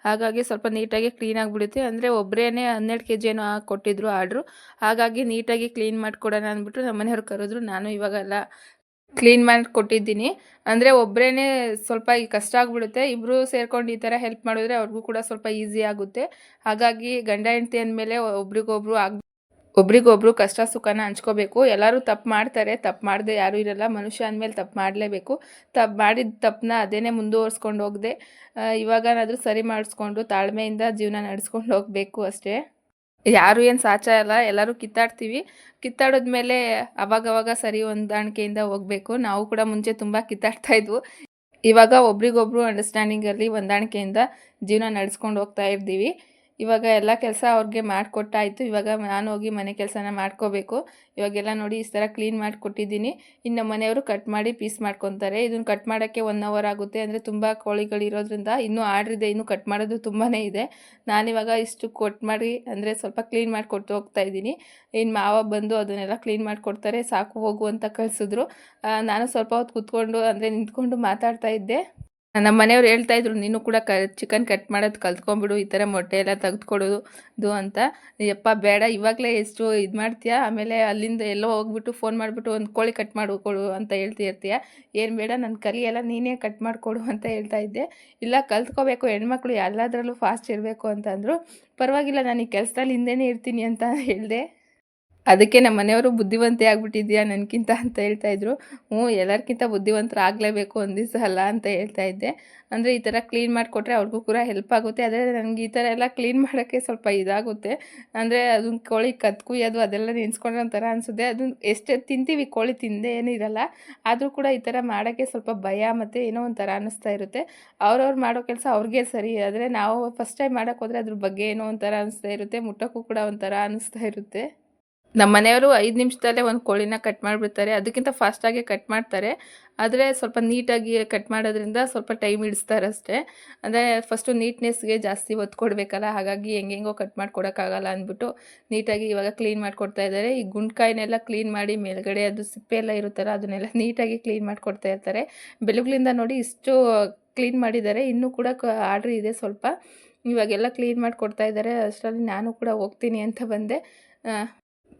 ಹಾಗಾಗಿ ಸ್ವಲ್ಪ ನೀಟಾಗಿ ಕ್ಲೀನ್ ಆಗಿಬಿಡುತ್ತೆ. ಅಂದರೆ ಒಬ್ಬರೇ ಹನ್ನೆರಡು ಕೆ ಜಿ ಏನೋ ಕೊಟ್ಟಿದ್ರು ಆರ್ಡ್ರು. ಹಾಗಾಗಿ ನೀಟಾಗಿ ಕ್ಲೀನ್ ಮಾಡಿಕೊಡೋಣ ಅಂದ್ಬಿಟ್ಟು ನಮ್ಮ ಮನೆಯವ್ರು ಕರೆದ್ರು, ನಾನು ಇವಾಗೆಲ್ಲ ಕ್ಲೀನ್ ಮಾಡಿ ಕೊಟ್ಟಿದ್ದೀನಿ. ಅಂದರೆ ಒಬ್ಬರೇ ಸ್ವಲ್ಪ ಕಷ್ಟ ಆಗಿಬಿಡುತ್ತೆ. ಇಬ್ಬರು ಸೇರ್ಕೊಂಡು ಈ ಥರ ಹೆಲ್ಪ್ ಮಾಡಿದ್ರೆ ಅವ್ರಿಗೂ ಕೂಡ ಸ್ವಲ್ಪ ಈಸಿ ಆಗುತ್ತೆ. ಹಾಗಾಗಿ ಗಂಡ ಹೆಂಡತಿ ಅಂದಮೇಲೆ ಒಬ್ರಿಗೊಬ್ರು ಆಗ್ ಒಬ್ರಿಗೊಬ್ರು ಕಷ್ಟ ಸುಖನ ಹಂಚ್ಕೋಬೇಕು. ಎಲ್ಲರೂ ತಪ್ಪು ಮಾಡ್ತಾರೆ, ತಪ್ಪು ಮಾಡದೆ ಯಾರೂ ಇರಲ್ಲ. ಮನುಷ್ಯ ಅಂದಮೇಲೆ ತಪ್ಪು ಮಾಡಲೇಬೇಕು. ತಪ್ಪು ಮಾಡಿದ ತಪ್ಪನ್ನ ಅದೇನೇ ಮುಂದುವರ್ಸ್ಕೊಂಡು ಹೋಗದೆ ಇವಾಗನಾದರೂ ಸರಿ ಮಾಡಿಸ್ಕೊಂಡು ತಾಳ್ಮೆಯಿಂದ ಜೀವನ ನಡೆಸ್ಕೊಂಡು ಹೋಗಬೇಕು ಅಷ್ಟೇ. ಯಾರು ಏನು ಸಾಚ ಅಲ್ಲ ಎಲ್ಲರೂ ಕಿತ್ತಾಡ್ತೀವಿ. ಕಿತ್ತಾಡಿದ್ಮೇಲೆ ಅವಾಗವಾಗ ಸರಿ ಹೊಂದಾಣಿಕೆಯಿಂದ ಹೋಗಬೇಕು. ನಾವು ಕೂಡ ಮುಂಚೆ ತುಂಬ ಕಿತ್ತಾಡ್ತಾ ಇದ್ವು. ಇವಾಗ ಒಬ್ರಿಗೊಬ್ರು ಅಂಡರ್ಸ್ಟ್ಯಾಂಡಿಂಗಲ್ಲಿ ಹೊಂದಾಣಿಕೆಯಿಂದ ಜೀವನ ನಡೆಸ್ಕೊಂಡು ಹೋಗ್ತಾ ಇದ್ದೀವಿ ಇವಾಗ ಎಲ್ಲ ಕೆಲಸ ಅವ್ರಿಗೆ ಮಾಡಿಕೊಟ್ಟಾಯಿತು. ಇವಾಗ ನಾನು ಹೋಗಿ ಮನೆ ಕೆಲಸನ ಮಾಡ್ಕೋಬೇಕು. ಇವಾಗೆಲ್ಲ ನೋಡಿ ಈ ಥರ ಕ್ಲೀನ್ ಮಾಡಿಕೊಟ್ಟಿದ್ದೀನಿ. ಇನ್ನು ಮನೆಯವರು ಕಟ್ ಮಾಡಿ ಪೀಸ್ ಮಾಡ್ಕೊತಾರೆ. ಇದನ್ನು ಕಟ್ ಮಾಡೋಕ್ಕೆ ಒನ್ ಅವರ್ ಆಗುತ್ತೆ. ಅಂದರೆ ತುಂಬ ಕೋಳಿಗಳಿರೋದ್ರಿಂದ ಇನ್ನೂ ಆರ್ಡ್ರಿದೆ ಇನ್ನೂ ಕಟ್ ಮಾಡೋದು ತುಂಬಾ ಇದೆ. ನಾನಿವಾಗ ಇಷ್ಟು ಕೊಟ್ಟು ಮಾಡಿ ಅಂದರೆ ಸ್ವಲ್ಪ ಕ್ಲೀನ್ ಮಾಡಿಕೊಟ್ಟು ಹೋಗ್ತಾ ಇದ್ದೀನಿ. ಇನ್ನು ಮಾವ ಬಂದು ಅದನ್ನೆಲ್ಲ ಕ್ಲೀನ್ ಮಾಡಿಕೊಡ್ತಾರೆ. ಸಾಕು ಹೋಗು ಅಂತ ಕಳಿಸಿದ್ರು. ನಾನು ಸ್ವಲ್ಪ ಹೊತ್ತು ಕೂತ್ಕೊಂಡು ಅಂದರೆ ನಿಂತ್ಕೊಂಡು ಮಾತಾಡ್ತಾ ಇದ್ದೆ. ನಮ್ಮ ಮನೆಯವ್ರು ಹೇಳ್ತಾ ಇದ್ರು, ನೀನು ಕೂಡ ಕ ಚಿಕನ್ ಕಟ್ ಮಾಡೋದು ಕಲ್ತ್ಕೊಂಡ್ಬಿಡು, ಈ ಥರ ಮೊಟ್ಟೆ ಎಲ್ಲ ತೆಗೆದುಕೊಡೋದು ಅಂತ. ಯಪ್ಪ, ಬೇಡ, ಇವಾಗಲೇ ಎಷ್ಟು ಇದು ಮಾಡ್ತೀಯಾ? ಆಮೇಲೆ ಅಲ್ಲಿಂದ ಎಲ್ಲೋ ಹೋಗ್ಬಿಟ್ಟು ಫೋನ್ ಮಾಡಿಬಿಟ್ಟು ಒಂದು ಕೋಳಿ ಕಟ್ ಮಾಡಿಕೊಡು ಅಂತ ಹೇಳ್ತಿರ್ತೀಯ ಏನು ಬೇಡ ನನ್ನ ಕಲಿಯೆಲ್ಲ ನೀನೇ ಕಟ್ ಮಾಡಿಕೊಡು ಅಂತ ಹೇಳ್ತಾ ಇದ್ದೆ. ಇಲ್ಲ, ಕಲ್ತ್ಕೋಬೇಕು, ಹೆಣ್ಮಕ್ಳು ಎಲ್ಲದರಲ್ಲೂ ಫಾಸ್ಟ್ ಇರಬೇಕು ಅಂತಂದರು ಪರವಾಗಿಲ್ಲ, ನಾನು ಈ ಕೆಲಸದಲ್ಲಿ ಹಿಂದೆನೇ ಇರ್ತೀನಿ ಅಂತ ಹೇಳಿದೆ. ಅದಕ್ಕೆ ನಮ್ಮ ಮನೆಯವರು ಬುದ್ಧಿವಂತೆ ಆಗ್ಬಿಟ್ಟಿದ್ಯಾ ನನಗಿಂತ ಅಂತ ಹೇಳ್ತಾ ಇದ್ರು. ಹ್ಞೂ ಎಲ್ಲರಿಗಿಂತ ಬುದ್ಧಿವಂತರು ಆಗಲೇಬೇಕು ಅಲ್ಲ ಅಂತ ಹೇಳ್ತಾ ಇದ್ದೆ. ಅಂದರೆ ಈ ಥರ ಕ್ಲೀನ್ ಮಾಡಿಕೊಟ್ರೆ ಅವ್ರಿಗೂ ಕೂಡ ಹೆಲ್ಪ್ ಆಗುತ್ತೆ. ಅದೇ ನನಗೆ ಈ ಥರ ಎಲ್ಲ ಕ್ಲೀನ್ ಮಾಡೋಕ್ಕೆ ಸ್ವಲ್ಪ ಇದಾಗುತ್ತೆ. ಅಂದರೆ ಅದನ್ನ ಕೋಳಿ ಕತ್ಕುಯ್ಯೋದು ಅದೆಲ್ಲ ನೆನೆಸ್ಕೊಂಡ್ರೆ ಒಂಥರ ಅನಿಸುತ್ತೆ. ಅದನ್ನ ಎಷ್ಟೇ ತಿಂತೀವಿ ಕೋಳಿ ತಿಂದೇ ಏನೂ ಇರಲ್ಲ. ಆದರೂ ಕೂಡ ಈ ಥರ ಮಾಡೋಕ್ಕೆ ಸ್ವಲ್ಪ ಭಯ ಮತ್ತು ಏನೋ ಒಂಥರ ಅನ್ನಿಸ್ತಾ ಇರುತ್ತೆ. ಅವ್ರವ್ರು ಮಾಡೋ ಕೆಲಸ ಅವ್ರಿಗೆ ಸರಿ. ಆದರೆ ನಾವು ಫಸ್ಟ್ ಟೈಮ್ ಮಾಡೋಕ್ಕೋದ್ರೆ ಅದ್ರ ಬಗ್ಗೆ ಏನೋ ಒಂಥರ ಅನಿಸ್ತಾ ಇರುತ್ತೆ. ಮುಟ್ಟೋಕ್ಕೂ ಕೂಡ ಒಂಥರ ಅನ್ನಿಸ್ತಾ ಇರುತ್ತೆ. ನಮ್ಮ ಮನೆಯವರು ಐದು ನಿಮಿಷದಲ್ಲೇ ಒಂದು ಕೋಳಿನ ಕಟ್ ಮಾಡಿಬಿಡ್ತಾರೆ. ಅದಕ್ಕಿಂತ ಫಾಸ್ಟಾಗಿ ಕಟ್ ಮಾಡ್ತಾರೆ. ಆದರೆ ಸ್ವಲ್ಪ ನೀಟಾಗಿ ಕಟ್ ಮಾಡೋದ್ರಿಂದ ಸ್ವಲ್ಪ ಟೈಮ್ ಹಿಡಿಸ್ತಾರೆ ಅಷ್ಟೇ. ಅಂದರೆ ಫಸ್ಟು ನೀಟ್ನೆಸ್ಗೆ ಜಾಸ್ತಿ ಒತ್ತು ಕೊಡಬೇಕಲ್ಲ, ಹಾಗಾಗಿ ಹೆಂಗೆಂಗೋ ಕಟ್ ಮಾಡಿಕೊಡೋಕ್ಕಾಗಲ್ಲ ಅಂದ್ಬಿಟ್ಟು ನೀಟಾಗಿ ಇವಾಗ ಕ್ಲೀನ್ ಮಾಡಿಕೊಡ್ತಾ ಇದ್ದಾರೆ. ಈ ಗುಂಡ್ಕಾಯಿನೆಲ್ಲ ಕ್ಲೀನ್ ಮಾಡಿ ಮೇಲ್ಗಡೆ ಅದು ಸಿಪ್ಪೆ ಎಲ್ಲ ಇರುತ್ತಲ್ಲ, ಅದನ್ನೆಲ್ಲ ನೀಟಾಗಿ ಕ್ಲೀನ್ ಮಾಡಿಕೊಡ್ತಾ ಇರ್ತಾರೆ. ಬೆಳಗ್ಲಿಂದ ನೋಡಿ ಇಷ್ಟು ಕ್ಲೀನ್ ಮಾಡಿದ್ದಾರೆ. ಇನ್ನೂ ಕೂಡ ಆರ್ಡ್ರ್ ಇದೆ ಸ್ವಲ್ಪ. ಇವಾಗೆಲ್ಲ ಕ್ಲೀನ್ ಮಾಡಿ ಕೊಡ್ತಾ ಇದ್ದಾರೆ. ಅಷ್ಟರಲ್ಲಿ ನಾನು ಕೂಡ ಹೋಗ್ತೀನಿ ಅಂತ ಬಂದೆ.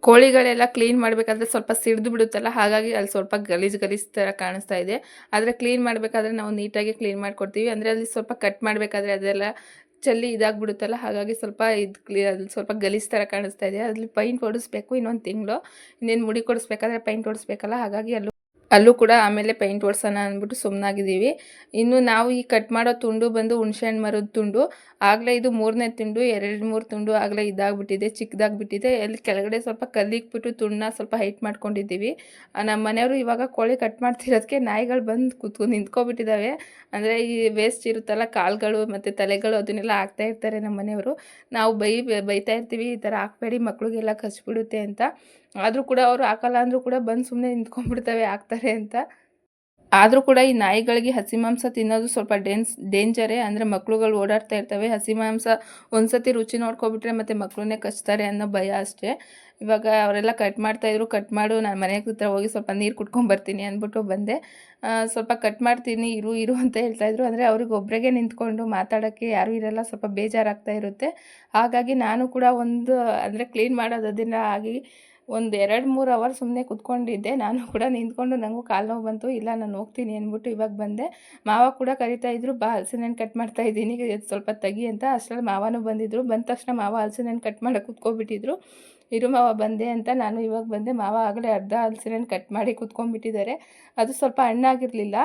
ಕೋಳಿಗಳೆಲ್ಲ ಕ್ಲೀನ್ ಮಾಡಬೇಕಾದ್ರೆ ಸ್ವಲ್ಪ ಸಿಡಿದು ಬಿಡುತ್ತಲ್ಲ, ಹಾಗಾಗಿ ಅಲ್ಲಿ ಸ್ವಲ್ಪ ಗಲೀಜು ಗಲೀಜು ಥರ ಕಾಣಿಸ್ತಾ ಇದೆ. ಆದರೆ ಕ್ಲೀನ್ ಮಾಡಬೇಕಾದ್ರೆ ನಾವು ನೀಟಾಗಿ ಕ್ಲೀನ್ ಮಾಡಿಕೊಡ್ತೀವಿ. ಅಂದರೆ ಅಲ್ಲಿ ಸ್ವಲ್ಪ ಕಟ್ ಮಾಡಬೇಕಾದ್ರೆ ಅದೆಲ್ಲ ಚಲ್ಲಿ ಇದಾಗ್ಬಿಡುತ್ತಲ್ಲ, ಹಾಗಾಗಿ ಸ್ವಲ್ಪ ಇದು ಕ್ಲೀ ಅದು ಸ್ವಲ್ಪ ಗಲೀಜು ಥರ ಕಾಣಿಸ್ತಾ ಇದೆ. ಅಲ್ಲಿ ಪೈಂಟ್ ಹೊಡಿಸ್ಬೇಕು ಇನ್ನೊಂದು ತಿಂಗಳು. ಇನ್ನೇನು ಮುಡಿ ಕೊಡಿಸ್ಬೇಕಾದ್ರೆ ಪೈಂಟ್ ಹೊಡಿಸ್ಬೇಕಲ್ಲ, ಹಾಗಾಗಿ ಅಲ್ಲೂ ಅಲ್ಲೂ ಕೂಡ ಆಮೇಲೆ ಪೈಂಟ್ ಹೊಡ್ಸೋಣ ಅಂದ್ಬಿಟ್ಟು ಸುಮ್ಮನಾಗಿದ್ದೀವಿ ಇನ್ನು ನಾವು ಈ ಕಟ್ ಮಾಡೋ ತುಂಡು ಬಂದು ಹುಣ್ಸೆಹಣ್ಣು ಮರದ ತುಂಡು ಆಗಲೇ ಇದು ಮೂರನೇ ತುಂಡು, ಎರಡು ಮೂರು ತುಂಡು ಆಗಲೇ ಇದಾಗ್ಬಿಟ್ಟಿದೆ, ಚಿಕ್ಕದಾಗ್ಬಿಟ್ಟಿದೆ. ಎಲ್ಲಿ ಕೆಳಗಡೆ ಸ್ವಲ್ಪ ಕಲ್ಲಿಕ್ಬಿಟ್ಟು ತುಂಡನ್ನ ಸ್ವಲ್ಪ ಹೈಟ್ ಮಾಡ್ಕೊಂಡಿದ್ದೀವಿ. ನಮ್ಮ ಮನೆಯವರು ಇವಾಗ ಕೋಳಿ ಕಟ್ ಮಾಡ್ತಿರೋದಕ್ಕೆ ನಾಯಿಗಳು ಬಂದು ಕೂತ್ಕೊಂಡು ನಿಂತ್ಕೊಬಿಟ್ಟಿದ್ದಾವೆ ಅಂದರೆ ಈ ವೇಸ್ಟ್ ಇರುತ್ತಲ್ಲ, ಕಾಲುಗಳು ಮತ್ತು ತಲೆಗಳು ಅದನ್ನೆಲ್ಲ ಹಾಕ್ತಾ ಇರ್ತಾರೆ ನಮ್ಮ ಮನೆಯವರು. ನಾವು ಬೈ, ಬೈತಾ ಇರ್ತೀವಿ, ಈ ಥರ ಹಾಕ್ಬೇಡಿ, ಮಕ್ಳಿಗೆಲ್ಲ ಕಚ್ಬಿಡುತ್ತೆ ಅಂತ. ಆದರೂ ಕೂಡ ಅವರು ಹಾಕಲ್ಲ ಅಂದರೂ ಕೂಡ ಬಂದು ಸುಮ್ಮನೆ ನಿಂತ್ಕೊಂಡ್ಬಿಡ್ತವೆ, ಹಾಕ್ತಾರೆ ಅಂತ. ಆದರೂ ಕೂಡ ಈ ನಾಯಿಗಳಿಗೆ ಹಸಿ ಮಾಂಸ ತಿನ್ನೋದು ಸ್ವಲ್ಪ ಡೇನ್ಸ್, ಡೇಂಜರೇ. ಅಂದರೆ ಮಕ್ಳುಗಳು ಓಡಾಡ್ತಾ ಇರ್ತವೆ. ಹಸಿ ಮಾಂಸ ಒಂದ್ಸತಿ ರುಚಿ ನೋಡ್ಕೊಬಿಟ್ರೆ ಮತ್ತೆ ಮಕ್ಕಳನ್ನೇ ಕಚ್ತಾರೆ ಅನ್ನೋ ಭಯ ಅಷ್ಟೇ. ಇವಾಗ ಅವರೆಲ್ಲ ಕಟ್ ಮಾಡ್ತಾಯಿದ್ರು ಕಟ್ ಮಾಡು, ನಾನು ಮನೆ ಹತ್ರ ಹೋಗಿ ಸ್ವಲ್ಪ ನೀರು ಕುಡ್ಕೊಂಬರ್ತೀನಿ ಅಂದ್ಬಿಟ್ಟು ಬಂದೆ. ಸ್ವಲ್ಪ ಕಟ್ ಮಾಡ್ತೀನಿ, ಇರು ಇರು ಅಂತ ಹೇಳ್ತಾಯಿದ್ರು ಅಂದರೆ ಅವ್ರಿಗೆ ಒಬ್ಬರಿಗೆ ನಿಂತ್ಕೊಂಡು ಮಾತಾಡೋಕ್ಕೆ ಯಾರೂ ಇರಲ್ಲ, ಸ್ವಲ್ಪ ಬೇಜಾರಾಗ್ತಾ ಇರುತ್ತೆ. ಹಾಗಾಗಿ ನಾನು ಕೂಡ ಒಂದು, ಅಂದರೆ ಕ್ಲೀನ್ ಮಾಡೋದು ಅದೆಲ್ಲ ಆಗಿ ಒಂದು ಎರಡು ಮೂರು ಅವರ್ ಸುಮ್ಮನೆ ಕುತ್ಕೊಂಡಿದ್ದೆ. ನಾನು ಕೂಡ ನಿಂತ್ಕೊಂಡು ನನಗೂ ಕಾಲು ನೋವು ಬಂತು. ಇಲ್ಲ, ನಾನು ಹೋಗ್ತೀನಿ ಅಂದ್ಬಿಟ್ಟು ಇವಾಗ ಬಂದೆ. ಮಾವ ಕೂಡ ಕರಿತಾ ಇದ್ರು, ಬಾ ಹಲಸಿನಣ್ಣು ಕಟ್ ಮಾಡ್ತಾ ಇದ್ದೀನಿ. ಇದು ಸ್ವಲ್ಪ ತಗಿ ಅಂತ ಅಷ್ಟರಲ್ಲಿ ಮಾವನೂ ಬಂದಿದ್ರು. ಬಂದ ತಕ್ಷಣ ಮಾವ ಹಲಸಿನಣ್ಣು ಕಟ್ ಮಾಡೋಕೆ ಕುತ್ಕೊಬಿಟ್ಟಿದ್ರು. ಇರು ಮಾವ, ಬಂದೆ ಅಂತ ನಾನು ಇವಾಗ ಬಂದೆ. ಮಾವ ಆಗಲೇ ಅರ್ಧ ಹಲಸಿನಣ್ಣು ಕಟ್ ಮಾಡಿ ಕುತ್ಕೊಂಡ್ಬಿಟ್ಟಿದ್ದಾರೆ. ಅದು ಸ್ವಲ್ಪ ಹಣ್ಣಾಗಿರಲಿಲ್ಲ.